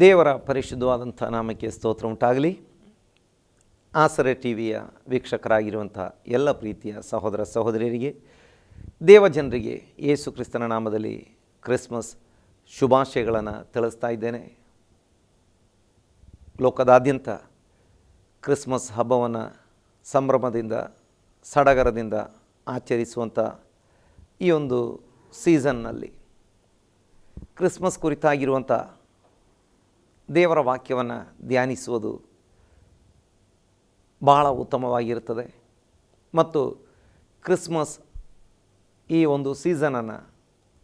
ದೇವರ ಪರಿಶುದ್ಧವಾದಂಥ ನಾಮಕ್ಕೆ ಸ್ತೋತ್ರ ಉಂಟಾಗಲಿ. ಆಸರೆ ಟಿ ವಿಯ ವೀಕ್ಷಕರಾಗಿರುವಂಥ ಎಲ್ಲ ಪ್ರೀತಿಯ ಸಹೋದರ ಸಹೋದರಿಯರಿಗೆ ದೇವಜನರಿಗೆ ಯೇಸು ಕ್ರಿಸ್ತನ ನಾಮದಲ್ಲಿ ಕ್ರಿಸ್ಮಸ್ ಶುಭಾಶಯಗಳನ್ನು ತಿಳಿಸ್ತಾ ಇದ್ದೇನೆ. ಲೋಕದಾದ್ಯಂತ ಕ್ರಿಸ್ಮಸ್ ಹಬ್ಬವನ್ನು ಸಂಭ್ರಮದಿಂದ, ಸಡಗರದಿಂದ ಆಚರಿಸುವಂಥ ಈ ಒಂದು ಸೀಸನ್ನಲ್ಲಿ ಕ್ರಿಸ್ಮಸ್ ಕುರಿತಾಗಿರುವಂಥ ದೇವರ ವಾಕ್ಯವನ್ನು ಧ್ಯಾನಿಸುವುದು ಬಹಳ ಉತ್ತಮವಾಗಿರುತ್ತದೆ. ಮತ್ತು ಕ್ರಿಸ್ಮಸ್ ಈ ಒಂದು ಸೀಸನನ್ನು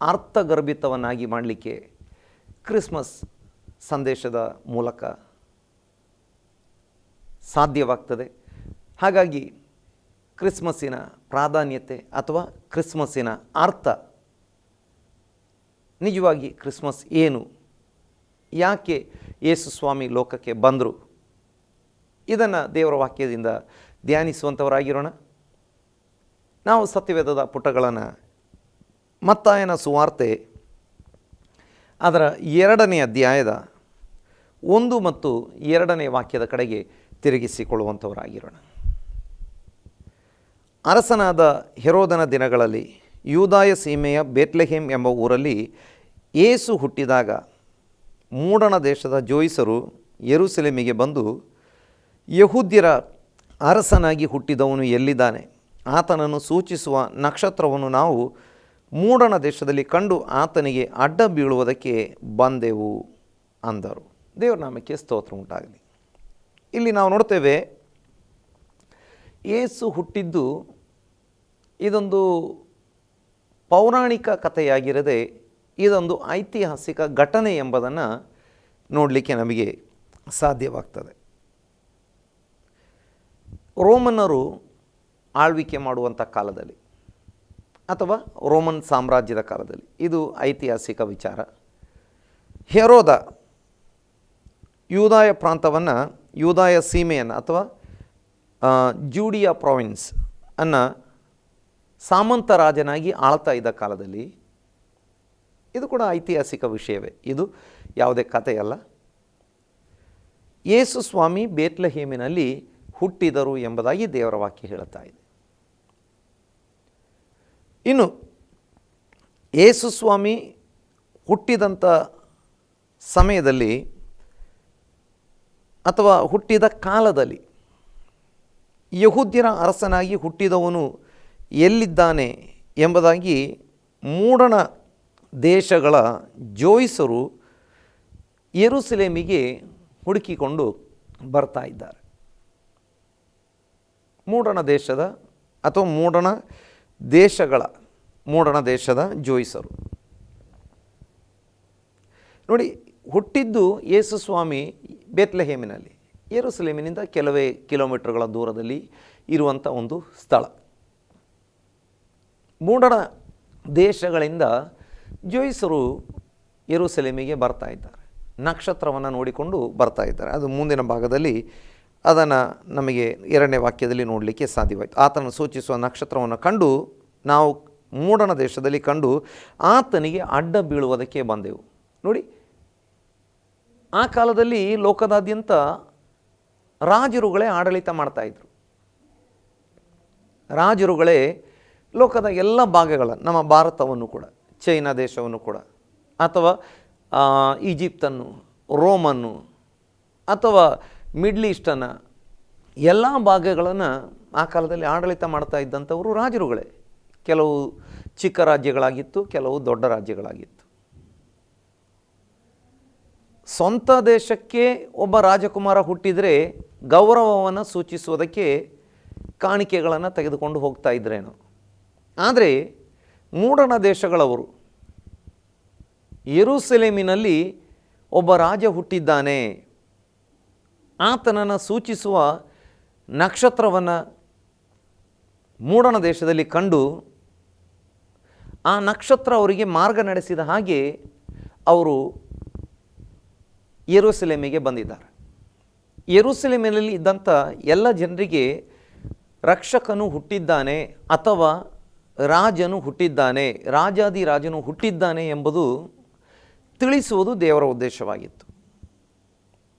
ಅರ್ಥಗರ್ಭಿತವನ್ನಾಗಿ ಮಾಡಲಿಕ್ಕೆ ಕ್ರಿಸ್ಮಸ್ ಸಂದೇಶದ ಮೂಲಕ ಸಾಧ್ಯವಾಗ್ತದೆ. ಹಾಗಾಗಿ ಕ್ರಿಸ್ಮಸ್ಸಿನ ಪ್ರಾಧಾನ್ಯತೆ ಅಥವಾ ಕ್ರಿಸ್ಮಸ್ಸಿನ ಅರ್ಥ ನಿಜವಾಗಿ ಕ್ರಿಸ್ಮಸ್ ಏನು ಯಾಕೆ ಯೇಸು ಸ್ವಾಮಿ ಲೋಕಕ್ಕೆ ಬಂದರು? ಇದನ್ನು ದೇವರ ವಾಕ್ಯದಿಂದ ಧ್ಯಾನಿಸುವಂಥವರಾಗಿರೋಣ ನಾವು ಸತ್ಯವೇದದ ಪುಟಗಳನ್ನು ಮತ್ತಾಯನ ಸುವಾರ್ತೆ ಅದರ ಎರಡನೇ ಅಧ್ಯಾಯದ ಒಂದು ಮತ್ತು ಎರಡನೇ ವಾಕ್ಯದ ಕಡೆಗೆ ತಿರುಗಿಸಿಕೊಳ್ಳುವಂಥವರಾಗಿರೋಣ ಅರಸನಾದ ಹೆರೋದನ ದಿನಗಳಲ್ಲಿ ಯೂದಾಯ ಸೀಮೆಯ ಬೇತ್ಲೆಹೇಮ್ ಎಂಬ ಊರಲ್ಲಿ ಏಸು ಹುಟ್ಟಿದಾಗ ಮೂಡಣ ದೇಶದ ಜೋಯಿಸರು ಯರುಸೆಲೆಮಿಗೆ ಬಂದು ಯಹೂದ್ಯರ ಅರಸನಾಗಿ ಹುಟ್ಟಿದವನು ಎಲ್ಲಿದ್ದಾನೆ? ಆತನನ್ನು ಸೂಚಿಸುವ ನಕ್ಷತ್ರವನ್ನು ನಾವು ಮೂಡಣ ದೇಶದಲ್ಲಿ ಕಂಡು ಆತನಿಗೆ ಅಡ್ಡ ಬೀಳುವುದಕ್ಕೆ ಬಂದೆವು ಅಂದರು. ದೇವರ ನಾಮಕ್ಕೆ ಸ್ತೋತ್ರ ಉಂಟಾಗಲಿ. ಇಲ್ಲಿ ನಾವು ನೋಡ್ತೇವೆ, ಏಸು ಹುಟ್ಟಿದ್ದು ಇದೊಂದು ಪೌರಾಣಿಕ ಕಥೆಯಾಗಿರದೆ ಇದೊಂದು ಐತಿಹಾಸಿಕ ಘಟನೆ ಎಂಬುದನ್ನು ನೋಡಲಿಕ್ಕೆ ನಮಗೆ ಸಾಧ್ಯವಾಗ್ತದೆ. ರೋಮನ್ನರು ಆಳ್ವಿಕೆ ಮಾಡುವಂಥ ಕಾಲದಲ್ಲಿ ಅಥವಾ ರೋಮನ್ ಸಾಮ್ರಾಜ್ಯದ ಕಾಲದಲ್ಲಿ, ಇದು ಐತಿಹಾಸಿಕ ವಿಚಾರ. ಹೆರೋದ ಯೂದಾಯ ಪ್ರಾಂತವನ್ನು, ಯೂದಾಯ ಸೀಮೆಯನ್ನು ಅಥವಾ ಜೂಡಿಯಾ ಪ್ರಾವಿನ್ಸ್ ಅನ್ನು ಸಾಮಂತ ರಾಜನಾಗಿ ಆಳ್ತಾ ಇದ್ದ ಕಾಲದಲ್ಲಿ ಇದು ಕೂಡ ಐತಿಹಾಸಿಕ ವಿಷಯವೇ. ಇದು ಯಾವುದೇ ಕಥೆಯಲ್ಲ. ಯೇಸು ಸ್ವಾಮಿ ಬೇತ್ಲಹೇಮಿನಲ್ಲಿ ಹುಟ್ಟಿದರು ಎಂಬುದಾಗಿ ದೇವರ ವಾಕ್ಯ ಹೇಳುತ್ತಾ ಇದೆ. ಇನ್ನು ಯೇಸು ಸ್ವಾಮಿ ಹುಟ್ಟಿದಂಥ ಸಮಯದಲ್ಲಿ ಅಥವಾ ಹುಟ್ಟಿದ ಕಾಲದಲ್ಲಿ ಯಹೂದ್ಯರ ಅರಸನಾಗಿ ಹುಟ್ಟಿದವನು ಎಲ್ಲಿದ್ದಾನೆ ಎಂಬುದಾಗಿ ಮೂಡಣ ದೇಶಗಳ ಜೋಯಿಸರು ಯೆರೂಸಲೇಮಿಗೆ ಹುಡುಕಿಕೊಂಡು ಬರ್ತಾ ಇದ್ದಾರೆ. ಮೂಡಣ ದೇಶದ ಅಥವಾ ಮೂಡಣ ದೇಶಗಳ ಮೂಡಣ ದೇಶದ ಜೋಯಿಸರು. ನೋಡಿ, ಹುಟ್ಟಿದ್ದು ಯೇಸುಸ್ವಾಮಿ ಬೇತ್ಲೆಹೇಮಿನಲ್ಲಿ. ಯೆರೂಸಲೇಮಿನಿಂದ ಕೆಲವೇ ಕಿಲೋಮೀಟರ್ಗಳ ದೂರದಲ್ಲಿ ಇರುವಂಥ ಒಂದು ಸ್ಥಳ. ಮೂಡಣ ದೇಶಗಳಿಂದ ಜೋಯಿಸರು ಯೆರೂಸಲೇಮಿಗೆ ಬರ್ತಾ ಇದ್ದಾರೆ. ನಕ್ಷತ್ರವನ್ನು ನೋಡಿಕೊಂಡು ಬರ್ತಾ ಇದ್ದಾರೆ. ಅದು ಮುಂದಿನ ಭಾಗದಲ್ಲಿ ಅದನ್ನು ನಮಗೆ ಎರಡನೇ ವಾಕ್ಯದಲ್ಲಿ ನೋಡಲಿಕ್ಕೆ ಸಾಧ್ಯವಾಯಿತು. ಆತನ ಸೂಚಿಸುವ ನಕ್ಷತ್ರವನ್ನು ಕಂಡು ನಾವು ಮೂಡಣ ದೇಶದಲ್ಲಿ ಕಂಡು ಆತನಿಗೆ ಅಡ್ಡ ಬೀಳುವುದಕ್ಕೆ ಬಂದೆವು. ನೋಡಿ, ಆ ಕಾಲದಲ್ಲಿ ಲೋಕದಾದ್ಯಂತ ರಾಜರುಗಳೇ ಆಡಳಿತ ಮಾಡ್ತಾಯಿದ್ರು ರಾಜರುಗಳೇ ಲೋಕದ ಎಲ್ಲ ಭಾಗಗಳ, ನಮ್ಮ ಭಾರತವನ್ನು ಕೂಡ. ಚೈನಾ ದೇಶವನ್ನು ಕೂಡ. ಅಥವಾ ಈಜಿಪ್ತನ್ನು, ರೋಮನ್ನು, ಅಥವಾ ಮಿಡ್ಲ್ ಈಸ್ಟನ್ನು ಎಲ್ಲ ಭಾಗಗಳನ್ನು ಆ ಕಾಲದಲ್ಲಿ ಆಡಳಿತ ಮಾಡ್ತಾ ಇದ್ದಂಥವರು ರಾಜರುಗಳೇ. ಕೆಲವು ಚಿಕ್ಕ ರಾಜ್ಯಗಳಾಗಿತ್ತು, ಕೆಲವು ದೊಡ್ಡ ರಾಜ್ಯಗಳಾಗಿತ್ತು. ಸ್ವಂತ ದೇಶಕ್ಕೆ ಒಬ್ಬ ರಾಜಕುಮಾರ ಹುಟ್ಟಿದರೆ ಗೌರವವನ್ನು ಸೂಚಿಸುವುದಕ್ಕೆ ಕಾಣಿಕೆಗಳನ್ನು ತೆಗೆದುಕೊಂಡು ಹೋಗ್ತಾ ಇದ್ರೇನು. ಆದರೆ ಮೂಡಣ ದೇಶಗಳವರು. ಯೆರೂಸಲೇಮಿನಲ್ಲಿ ಒಬ್ಬ ರಾಜ ಹುಟ್ಟಿದ್ದಾನೆ. ಆತನನ್ನು ಸೂಚಿಸುವ ನಕ್ಷತ್ರವನ್ನು ಮೂಡಣ ದೇಶದಲ್ಲಿ ಕಂಡು, ಆ ನಕ್ಷತ್ರ ಅವರಿಗೆ ಮಾರ್ಗ ನಡೆಸಿದ ಹಾಗೆ ಅವರು ಯೆರೂಸಲೇಮಿಗೆ ಬಂದಿದ್ದಾರೆ. ಯೆರೂಸಲೇಮಿನಲ್ಲಿ ಇದ್ದಂಥ ಎಲ್ಲ ಜನರಿಗೆ ರಕ್ಷಕನು ಹುಟ್ಟಿದ್ದಾನೆ ಅಥವಾ ರಾಜನು ಹುಟ್ಟಿದ್ದಾನೆ, ರಾಜಾದಿ ರಾಜನು ಹುಟ್ಟಿದ್ದಾನೆ ಎಂಬುದು ತಿಳಿಸುವುದು ದೇವರ ಉದ್ದೇಶವಾಗಿತ್ತು.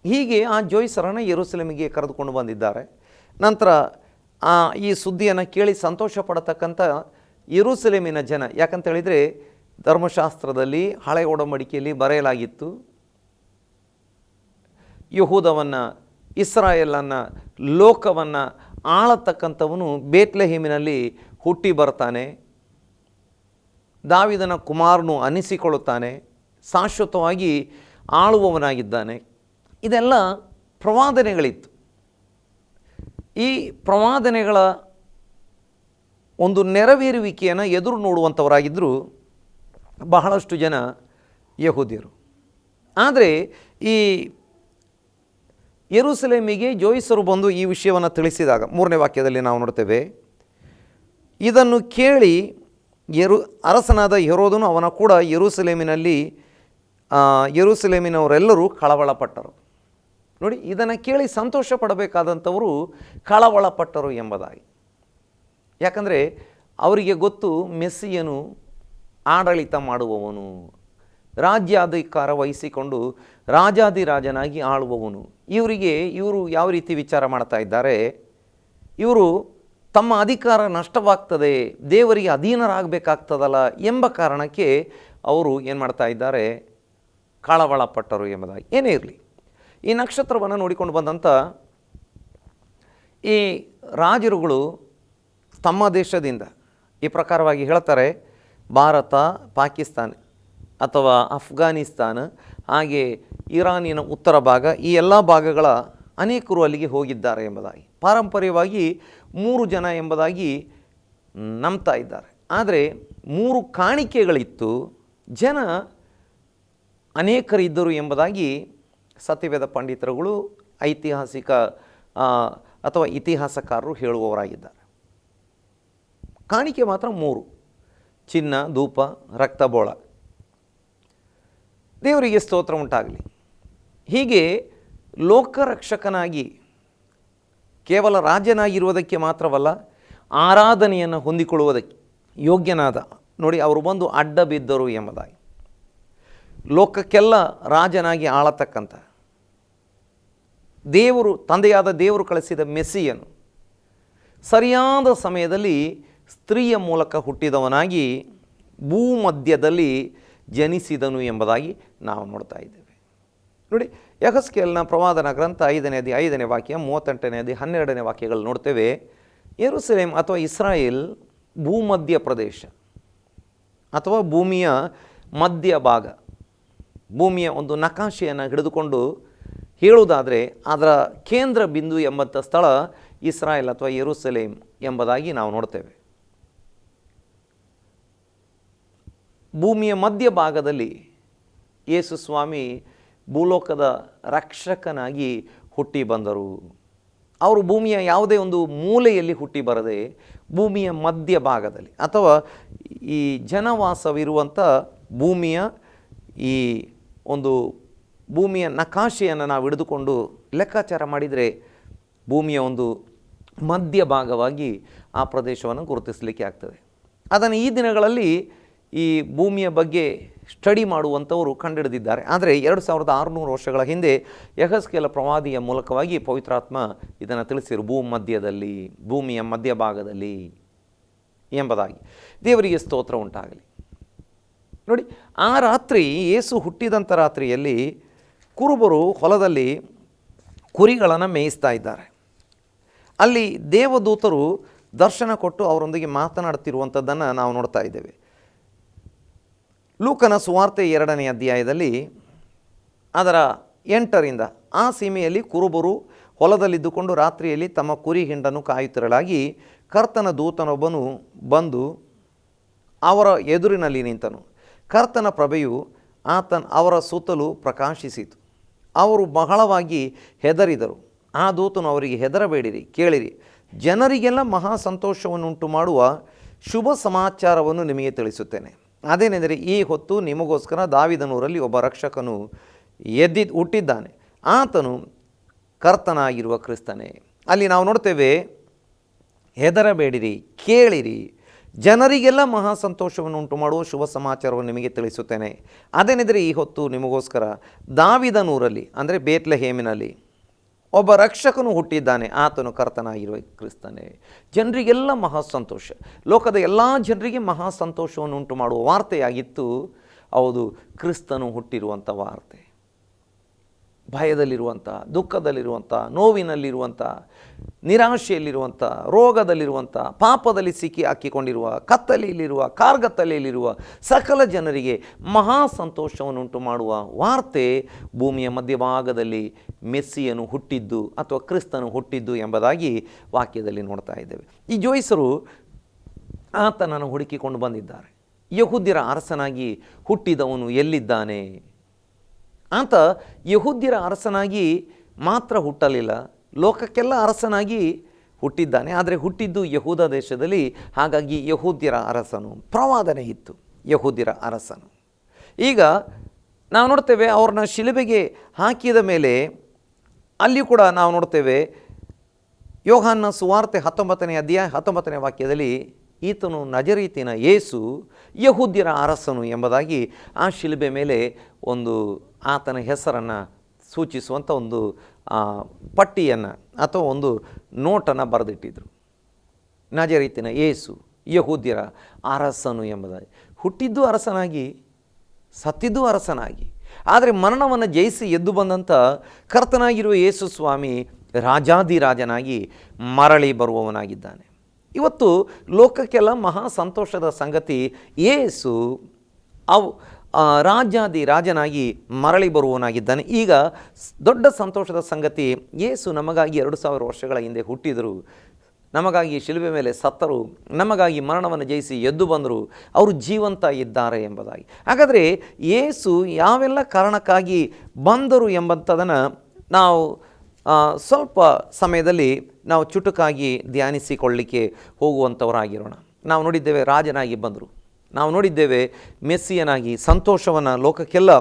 ಹೀಗೆ ಆ ಜೋಯಿಸರನ್ನು ಯೆರೂಸಲೇಮಿಗೆ ಕರೆದುಕೊಂಡು ಬಂದಿದ್ದಾರೆ. ನಂತರ ಆ ಈ ಸುದ್ದಿಯನ್ನು ಕೇಳಿ ಸಂತೋಷ ಪಡತಕ್ಕಂಥ ಯೆರೂಸಲೇಮಿನ ಜನ ಯಾಕಂತ ಹೇಳಿದರೆ ಧರ್ಮಶಾಸ್ತ್ರದಲ್ಲಿ ಹಳೆ ಒಡಂಬಡಿಕೆಯಲ್ಲಿ ಬರೆಯಲಾಗಿತ್ತು, ಯಹೂದವನ್ನು, ಇಸ್ರಾಯೇಲನ್ನು, ಲೋಕವನ್ನು ಆಳತಕ್ಕಂಥವನು ಬೇತ್ಲೆಹೇಮಿನಲ್ಲಿ ಹುಟ್ಟಿ ಬರ್ತಾನೆ. ದಾವಿದನ ಕುಮಾರನು ಅನಿಸಿಕೊಳ್ಳುತ್ತಾನೆ. ಶಾಶ್ವತವಾಗಿ ಆಳುವವನಾಗಿದ್ದಾನೆ. ಇದೆಲ್ಲ ಪ್ರವಾದನೆಗಳಿತ್ತು. ಈ ಪ್ರವಾದನೆಗಳ ಒಂದು ನೆರವೇರುವಿಕೆಯನ್ನು ಎದುರು ನೋಡುವಂಥವರಾಗಿದ್ದರು ಬಹಳಷ್ಟು ಜನ ಯಹೂದಿಯರು. ಆದರೆ ಈ ಯರುಸಲೇಮಿಗೆ ಜೋಯಿಸರು ಬಂದು ಈ ವಿಷಯವನ್ನು ತಿಳಿಸಿದಾಗ ಮೂರನೇ ವಾಕ್ಯದಲ್ಲಿ ನಾವು ನೋಡ್ತೇವೆ. ಇದನ್ನು ಕೇಳಿ ಯರು, ಅರಸನಾದ ಯರೋದನು ಅವನ ಕೂಡ ಯೆರೂಸಲೇಮಿನಲ್ಲಿ ಯರುಸಲೇಮಿನವರೆಲ್ಲರೂ ಕಳವಳಪಟ್ಟರು. ನೋಡಿ, ಇದನ್ನು ಕೇಳಿ ಸಂತೋಷ ಪಡಬೇಕಾದಂಥವರು ಕಳವಳಪಟ್ಟರು ಎಂಬುದಾಗಿ. ಯಾಕಂದರೆ ಅವರಿಗೆ ಗೊತ್ತು ಮೆಸ್ಸಿಯನು ಆಡಳಿತ ಮಾಡುವವನು, ರಾಜ್ಯಾಧಿಕಾರ ವಹಿಸಿಕೊಂಡು ರಾಜಾದಿರಾಜನಾಗಿ ಆಳುವವನು. ಇವರಿಗೆ ಇವರು ಯಾವ ರೀತಿ ವಿಚಾರ ಮಾಡ್ತಾ ಇದ್ದಾರೆ? ಇವರು ತಮ್ಮ ಅಧಿಕಾರ ನಷ್ಟವಾಗ್ತದೆ, ದೇವರಿಗೆ ಅಧೀನರಾಗಬೇಕಾಗ್ತದಲ್ಲ ಎಂಬ ಕಾರಣಕ್ಕೆ ಅವರು ಏನು ಮಾಡ್ತಾ ಇದ್ದಾರೆ? ಕಳವಳಪಟ್ಟರು ಎಂಬುದಾಗಿ. ಏನೇ ಇರಲಿ. ಈ ನಕ್ಷತ್ರವನ್ನು ನೋಡಿಕೊಂಡು ಬಂದಂಥ ಈ ರಾಜರುಗಳು ತಮ್ಮ ದೇಶದಿಂದ ಈ ಪ್ರಕಾರವಾಗಿ ಹೇಳ್ತಾರೆ, ಭಾರತ, ಪಾಕಿಸ್ತಾನ ಅಥವಾ ಅಫ್ಘಾನಿಸ್ತಾನ, ಹಾಗೆ ಇರಾನಿನ ಉತ್ತರ ಭಾಗ ಈ ಎಲ್ಲ ಭಾಗಗಳ ಅನೇಕರು ಅಲ್ಲಿಗೆ ಹೋಗಿದ್ದಾರೆ ಎಂಬುದಾಗಿ, ಪಾರಂಪರ್ಯವಾಗಿ ಮೂರು ಜನ ಎಂಬುದಾಗಿ ನಂಬ್ತಾ ಇದ್ದಾರೆ. ಆದರೆ ಮೂರು ಕಾಣಿಕೆಗಳಿತ್ತು. ಜನ ಅನೇಕರಿದ್ದರು ಎಂಬುದಾಗಿ ಸತ್ಯವೇದ ಪಂಡಿತರುಗಳು ಐತಿಹಾಸಿಕ ಅಥವಾ ಇತಿಹಾಸಕಾರರು ಹೇಳುವವರಾಗಿದ್ದಾರೆ. ಕಾಣಿಕೆ ಮಾತ್ರ ಮೂರು. ಚಿನ್ನ, ಧೂಪ ರಕ್ತಬೋಳ ದೇವರಿಗೆ ಸ್ತೋತ್ರ ಉಂಟಾಗಲಿ. ಹೀಗೆ ಲೋಕರಕ್ಷಕನಾಗಿ ಕೇವಲ ರಾಜನಾಗಿರುವುದಕ್ಕೆ ಮಾತ್ರವಲ್ಲ ಆರಾಧನೆಯನ್ನು ಹೊಂದಿಕೊಳ್ಳುವುದಕ್ಕೆ ಯೋಗ್ಯನಾದ. ನೋಡಿ, ಅವರು ಬಂದು ಅಡ್ಡ ಬಿದ್ದರು ಎಂಬುದಾಗಿ. ಲೋಕಕ್ಕೆಲ್ಲ ರಾಜನಾಗಿ ಆಳತಕ್ಕಂಥ ದೇವರು, ತಂದೆಯಾದ ದೇವರು ಕಳಿಸಿದ ಮೆಸ್ಸಿಯನು ಸರಿಯಾದ ಸಮಯದಲ್ಲಿ ಸ್ತ್ರೀಯ ಮೂಲಕ ಹುಟ್ಟಿದವನಾಗಿ ಭೂಮಧ್ಯದಲ್ಲಿ ಜನಿಸಿದನು ಎಂಬುದಾಗಿ ನಾವು ನೋಡ್ತಾ ಇದ್ದೇವೆ. ನೋಡಿ ಯಹಸ್ಕೇಲ್ನ ಪ್ರವಾದನ ಗ್ರಂಥ ಐದನೇ ಅದಿ ಐದನೇ ವಾಕ್ಯ ಮೂವತ್ತೆಂಟನೇ ಅದಿ ಹನ್ನೆರಡನೇ ವಾಕ್ಯಗಳು ನೋಡ್ತೇವೆ. ಯೆರೂಸಲೇಮ್ ಅಥವಾ ಇಸ್ರಾಯೇಲ್ ಭೂಮಧ್ಯ ಪ್ರದೇಶ ಅಥವಾ ಭೂಮಿಯ ಮಧ್ಯ ಭಾಗ, ಭೂಮಿಯ ಒಂದು ನಕಾಶೆಯನ್ನು ಹಿಡಿದುಕೊಂಡು ಹೇಳುವುದಾದರೆ ಅದರ ಕೇಂದ್ರ ಬಿಂದು ಎಂಬಂಥ ಸ್ಥಳ ಇಸ್ರಾಯೇಲ್ ಅಥವಾ ಯೆರೂಸಲೇಮ್ ಎಂಬುದಾಗಿ ನಾವು ನೋಡ್ತೇವೆ. ಭೂಮಿಯ ಮಧ್ಯ ಭಾಗದಲ್ಲಿ ಯೇಸು ಸ್ವಾಮಿ ಭೂಲೋಕದ ರಕ್ಷಕನಾಗಿ ಹುಟ್ಟಿ ಬಂದರು. ಅವರು ಭೂಮಿಯ ಯಾವುದೇ ಒಂದು ಮೂಲೆಯಲ್ಲಿ ಹುಟ್ಟಿ ಬರದೆ ಭೂಮಿಯ ಮಧ್ಯ ಭಾಗದಲ್ಲಿ ಅಥವಾ ಈ ಜನವಾಸವಿರುವಂಥ ಭೂಮಿಯ ಈ ಒಂದು ಭೂಮಿಯ ನಕಾಶೆಯನ್ನು ನಾವು ಹಿಡಿದುಕೊಂಡು ಲೆಕ್ಕಾಚಾರ ಮಾಡಿದರೆ ಭೂಮಿಯ ಒಂದು ಮಧ್ಯ ಭಾಗವಾಗಿ ಆ ಪ್ರದೇಶವನ್ನು ಗುರುತಿಸಲಿಕ್ಕೆ ಆಗ್ತದೆ. ಅದನ್ನು ಈ ದಿನಗಳಲ್ಲಿ ಈ ಭೂಮಿಯ ಬಗ್ಗೆ ಸ್ಟಡಿ ಮಾಡುವಂಥವರು ಕಂಡುಹಿಡಿದಿದ್ದಾರೆ. ಆದರೆ ಎರಡು ಸಾವಿರದ ಆರುನೂರು ವರ್ಷಗಳ ಹಿಂದೆ ಯಹಸ್ಕೆಲ ಪ್ರವಾದಿಯ ಮೂಲಕವಾಗಿ ಪವಿತ್ರಾತ್ಮ ಇದನ್ನು ತಿಳಿಸಿರು. ಭೂ ಮಧ್ಯದಲ್ಲಿ ಭೂಮಿಯ ಮಧ್ಯಭಾಗದಲ್ಲಿ ಎಂಬುದಾಗಿ. ದೇವರಿಗೆ ಸ್ತೋತ್ರ ಉಂಟಾಗಲಿ. ನೋಡಿ, ಆ ರಾತ್ರಿ ಏಸು ಹುಟ್ಟಿದಂಥ ರಾತ್ರಿಯಲ್ಲಿ ಕುರುಬರು ಹೊಲದಲ್ಲಿ ಕುರಿಗಳನ್ನು ಮೇಯಿಸ್ತಾ ಇದ್ದಾರೆ. ಅಲ್ಲಿ ದೇವದೂತರು ದರ್ಶನ ಕೊಟ್ಟು ಅವರೊಂದಿಗೆ ಮಾತನಾಡ್ತಿರುವಂಥದ್ದನ್ನು ನಾವು ನೋಡ್ತಾ ಇದ್ದೇವೆ. ಲೂಕನ ಸುವಾರ್ತೆ ಎರಡನೇ ಅಧ್ಯಾಯದಲ್ಲಿ ಅದರ ಎಂಟರಿಂದ ಆ ಸೀಮೆಯಲ್ಲಿ ಕುರುಬರು ಹೊಲದಲ್ಲಿದ್ದುಕೊಂಡು ರಾತ್ರಿಯಲ್ಲಿ ತಮ್ಮ ಕುರಿ ಹಿಂಡನ್ನು ಕಾಯುತ್ತಿರಲಾಗಿ ಕರ್ತನ ದೂತನೊಬ್ಬನು ಬಂದು ಅವರ ಎದುರಿನಲ್ಲಿ ನಿಂತನು. ಕರ್ತನ ಪ್ರಭೆಯು ಆತನ ಅವರ ಸುತ್ತಲೂ ಪ್ರಕಾಶಿಸಿತು. ಅವರು ಬಹಳವಾಗಿ ಹೆದರಿದರು. ಆ ದೂತನು ಅವರಿಗೆ, ಹೆದರಬೇಡಿರಿ, ಕೇಳಿರಿ. ಜನರಿಗೆಲ್ಲ ಮಹಾ ಸಂತೋಷವನ್ನುಂಟು ಮಾಡುವ ಶುಭ ಸಮಾಚಾರವನ್ನು ನಿಮಗೆ ತಿಳಿಸುತ್ತೇನೆ. ಅದೇನೆಂದರೆ ಈ ಹೊತ್ತು ನಿಮಗೋಸ್ಕರ ದಾವಿದನೂರಲ್ಲಿ ಒಬ್ಬ ರಕ್ಷಕನು ಎದ್ದಿದ್ದು ಹುಟ್ಟಿದ್ದಾನೆ. ಆತನು ಕರ್ತನಾಗಿರುವ ಕ್ರಿಸ್ತನೇ. ಅಲ್ಲಿ ನಾವು ನೋಡ್ತೇವೆ, ಹೆದರಬೇಡಿರಿ, ಕೇಳಿರಿ, ಜನರಿಗೆಲ್ಲ ಮಹಾ ಸಂತೋಷವನ್ನು ಉಂಟು ಮಾಡುವ ಶುಭ ಸಮಾಚಾರವನ್ನು ನಿಮಗೆ ತಿಳಿಸುತ್ತೇನೆ. ಅದೇನೆಂದರೆ ಈ ಹೊತ್ತು ನಿಮಗೋಸ್ಕರ ದಾವಿದನೂರಲ್ಲಿ, ಅಂದರೆ ಬೇತ್ಲೆಹೇಮಿನಲ್ಲಿ ಒಬ್ಬ ರಕ್ಷಕನು ಹುಟ್ಟಿದ್ದಾನೆ, ಆತನು ಕರ್ತನಾಗಿರುವ ಕ್ರಿಸ್ತನೇ. ಜನರಿಗೆಲ್ಲ ಮಹಾ ಸಂತೋಷ ಲೋಕದ ಎಲ್ಲ ಜನರಿಗೆ ಮಹಾ ಸಂತೋಷವನ್ನು ಉಂಟು ಮಾಡುವ ವಾರ್ತೆಯಾಗಿತ್ತು, ಹೌದು, ಕ್ರಿಸ್ತನು ಹುಟ್ಟಿರುವಂಥ ವಾರ್ತೆ. ಭಯದಲ್ಲಿರುವಂಥ, ದುಃಖದಲ್ಲಿರುವಂಥ, ನೋವಿನಲ್ಲಿರುವಂಥ, ನಿರಾಶೆಯಲ್ಲಿರುವಂಥ, ರೋಗದಲ್ಲಿರುವಂಥ, ಪಾಪದಲ್ಲಿ ಸಿಕ್ಕಿ ಹಾಕಿಕೊಂಡಿರುವ, ಕತ್ತಲೆಯಲ್ಲಿರುವ, ಕಾರ್ಗತ್ತಲೆಯಲ್ಲಿರುವ ಸಕಲ ಜನರಿಗೆ ಮಹಾ ಸಂತೋಷವನ್ನುಂಟು ಮಾಡುವ ವಾರ್ತೆ ಭೂಮಿಯ ಮಧ್ಯಭಾಗದಲ್ಲಿ ಮೆಸ್ಸಿಯನು ಹುಟ್ಟಿದ್ದು ಅಥವಾ ಕ್ರಿಸ್ತನು ಹುಟ್ಟಿದ್ದು ಎಂಬುದಾಗಿ ವಾಕ್ಯದಲ್ಲಿ ನೋಡ್ತಾ ಇದ್ದೇವೆ. ಈ ಜೋಯಿಸರು ಆತನನ್ನು ಹುಡುಕಿಕೊಂಡು ಬಂದಿದ್ದಾರೆ. ಯಹುದ್ಯರ ಅರಸನಾಗಿ ಹುಟ್ಟಿದವನು ಎಲ್ಲಿದ್ದಾನೆ? ಆತ ಯಹೂದ್ಯರ ಅರಸನಾಗಿ ಮಾತ್ರ ಹುಟ್ಟಲಿಲ್ಲ. ಲೋಕಕ್ಕೆಲ್ಲ ಅರಸನಾಗಿ ಹುಟ್ಟಿದ್ದಾನೆ. ಆದರೆ ಹುಟ್ಟಿದ್ದು ಯಹೂದ ದೇಶದಲ್ಲಿ ಹಾಗಾಗಿ ಯಹೂದ್ಯರ ಅರಸನು, ಪ್ರವಾದನೆ ಇತ್ತು ಯಹೂದ್ಯರ ಅರಸನು. ಈಗ ನಾವು ನೋಡ್ತೇವೆ ಅವ್ರನ್ನ ಶಿಲುಬೆಗೆ ಹಾಕಿದ ಮೇಲೆ ಅಲ್ಲಿ ಕೂಡ ನಾವು ನೋಡ್ತೇವೆ ಯೋಹಾನ್ನ ಸುವಾರ್ತೆ ಹತ್ತೊಂಬತ್ತನೇ ಅಧ್ಯಾಯ ಹತ್ತೊಂಬತ್ತನೇ ವಾಕ್ಯದಲ್ಲಿ ಈತನು ನಜರೀತಿನ ಯೇಸು ಯಹೂದ್ಯರ ಅರಸನು ಎಂಬುದಾಗಿ ಆ ಶಿಲುಬೆ ಮೇಲೆ ಒಂದು ಆತನ ಹೆಸರನ್ನು ಸೂಚಿಸುವಂಥ ಒಂದು ಪಟ್ಟಿಯನ್ನು ಅಥವಾ ಒಂದು ನೋಟನ್ನು ಬರೆದಿಟ್ಟಿದ್ರು. ನಜರೀತಿನ ಏಸು, ಯಹೂದ್ಯರ ಅರಸನು ಎಂಬುದಾಗಿ. ಹುಟ್ಟಿದ್ದು ಅರಸನಾಗಿ, ಸತ್ತಿದ್ದು ಅರಸನಾಗಿ. ಆದರೆ ಮರಣವನ್ನು ಜಯಿಸಿ ಎದ್ದು ಬಂದಂಥ ಕರ್ತನಾಗಿರುವ ಯೇಸು ಸ್ವಾಮಿ ರಾಜಾದಿರಾಜನಾಗಿ ಮರಳಿ ಬರುವವನಾಗಿದ್ದಾನೆ. ಇವತ್ತು ಲೋಕಕ್ಕೆಲ್ಲ ಮಹಾ ಸಂತೋಷದ ಸಂಗತಿ ಏಸು ಅವು ಆ, ರಾಜಾದಿ ರಾಜನಾಗಿ ಮರಳಿ ಬರುವವನಾಗಿದ್ದಾನೆ. ಈಗ ದೊಡ್ಡ ಸಂತೋಷದ ಸಂಗತಿ ಏಸು ನಮಗಾಗಿ ಎರಡು ಸಾವಿರ ವರ್ಷಗಳ ಹಿಂದೆ ಹುಟ್ಟಿದರು. ನಮಗಾಗಿ ಶಿಲುಬೆ ಮೇಲೆ ಸತ್ತರು. ನಮಗಾಗಿ ಮರಣವನ್ನು ಜಯಿಸಿ ಎದ್ದು ಬಂದರು. ಅವರು ಜೀವಂತ ಇದ್ದಾರೆ ಎಂಬುದಾಗಿ. ಹಾಗಾದರೆ ಏಸು ಯಾವೆಲ್ಲ ಕಾರಣಕ್ಕಾಗಿ ಬಂದರು ಎಂಬಂಥದನ್ನು ನಾವು ಸ್ವಲ್ಪ ಸಮಯದಲ್ಲಿ ನಾವು ಚುಟುಕಾಗಿ ಧ್ಯಾನಿಸಿಕೊಳ್ಳಿಕ್ಕೆ ಹೋಗುವಂಥವರಾಗಿರೋಣ. ನಾವು ನೋಡಿದ್ದೇವೆ ರಾಜನಾಗಿ ಬಂದರು. ನಾವು ನೋಡಿದ್ದೇವೆ ಮೆಸ್ಸಿಯನಾಗಿ ಸಂತೋಷವನ್ನು, ಲೋಕಕ್ಕೆಲ್ಲ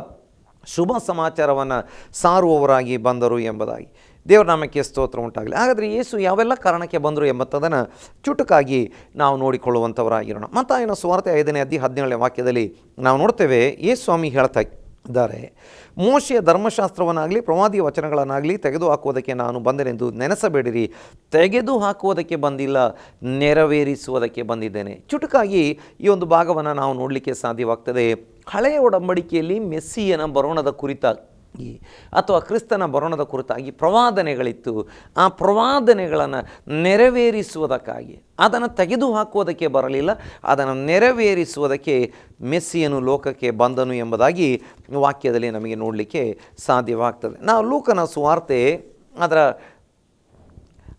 ಶುಭ ಸಮಾಚಾರವನ್ನು ಸಾರುವವರಾಗಿ ಬಂದರು ಎಂಬುದಾಗಿ. ದೇವರ ನಾಮಕ್ಕೆ ಸ್ತೋತ್ರ ಉಂಟಾಗಲಿ. ಹಾಗಾದರೆ ಯೇಸು ಯಾವೆಲ್ಲ ಕಾರಣಕ್ಕೆ ಬಂದರು ಎಂಬತ್ತದನ್ನು ಚುಟುಕಾಗಿ ನಾವು ನೋಡಿಕೊಳ್ಳುವಂಥವರಾಗಿರೋಣ. ಮತ್ತಾಯನ ಸ್ವಾರ್ಥ ಐದನೇ ಅದಿ ಹದಿನೇಳನೇ ವಾಕ್ಯದಲ್ಲಿ ನಾವು ನೋಡ್ತೇವೆ, ಯೇಸು ಸ್ವಾಮಿ ಹೇಳ್ತಾ ಇದ್ದಾರೆ ಮೋಶೆಯ ಧರ್ಮಶಾಸ್ತ್ರವನ್ನಾಗಲಿ, ಪ್ರವಾದಿಯ ವಚನಗಳನ್ನಾಗಲಿ ತೆಗೆದು ಹಾಕುವುದಕ್ಕೆ ನಾನು ಬಂದೆನೆಂದು ನೆನೆಸಬೇಡಿರಿ. ತೆಗೆದು ಹಾಕುವುದಕ್ಕೆ ಬಂದಿಲ್ಲ, ನೆರವೇರಿಸುವುದಕ್ಕೆ ಬಂದಿದ್ದೇನೆ. ಚುಟುಕಾಗಿ ಈ ಒಂದು ಭಾಗವನ್ನು ನಾವು ನೋಡಲಿಕ್ಕೆ ಸಾಧ್ಯವಾಗ್ತದೆ. ಹಳೆಯ ಒಡಂಬಡಿಕೆಯಲ್ಲಿ ಮೆಸ್ಸಿಯನ ಬರೋಣದ ಕುರಿತಾಗಿ ಅಥವಾ ಕ್ರಿಸ್ತನ ಬರೋಣದ ಕುರಿತಾಗಿ ಪ್ರವಾದನೆಗಳಿತ್ತು. ಆ ಪ್ರವಾದನೆಗಳನ್ನು ನೆರವೇರಿಸುವುದಕ್ಕಾಗಿ, ಅದನ್ನು ತೆಗೆದುಹಾಕುವುದಕ್ಕೆ ಬರಲಿಲ್ಲ. ಅದನ್ನು ನೆರವೇರಿಸುವುದಕ್ಕೆ ಮೆಸ್ಸಿಯನು ಲೋಕಕ್ಕೆ ಬಂದನು ಎಂಬುದಾಗಿ ವಾಕ್ಯದಲ್ಲಿ ನಮಗೆ ನೋಡಲಿಕ್ಕೆ ಸಾಧ್ಯವಾಗ್ತದೆ. ನಾವು ಲೂಕನ ಸುವಾರ್ತೆ ಅದರ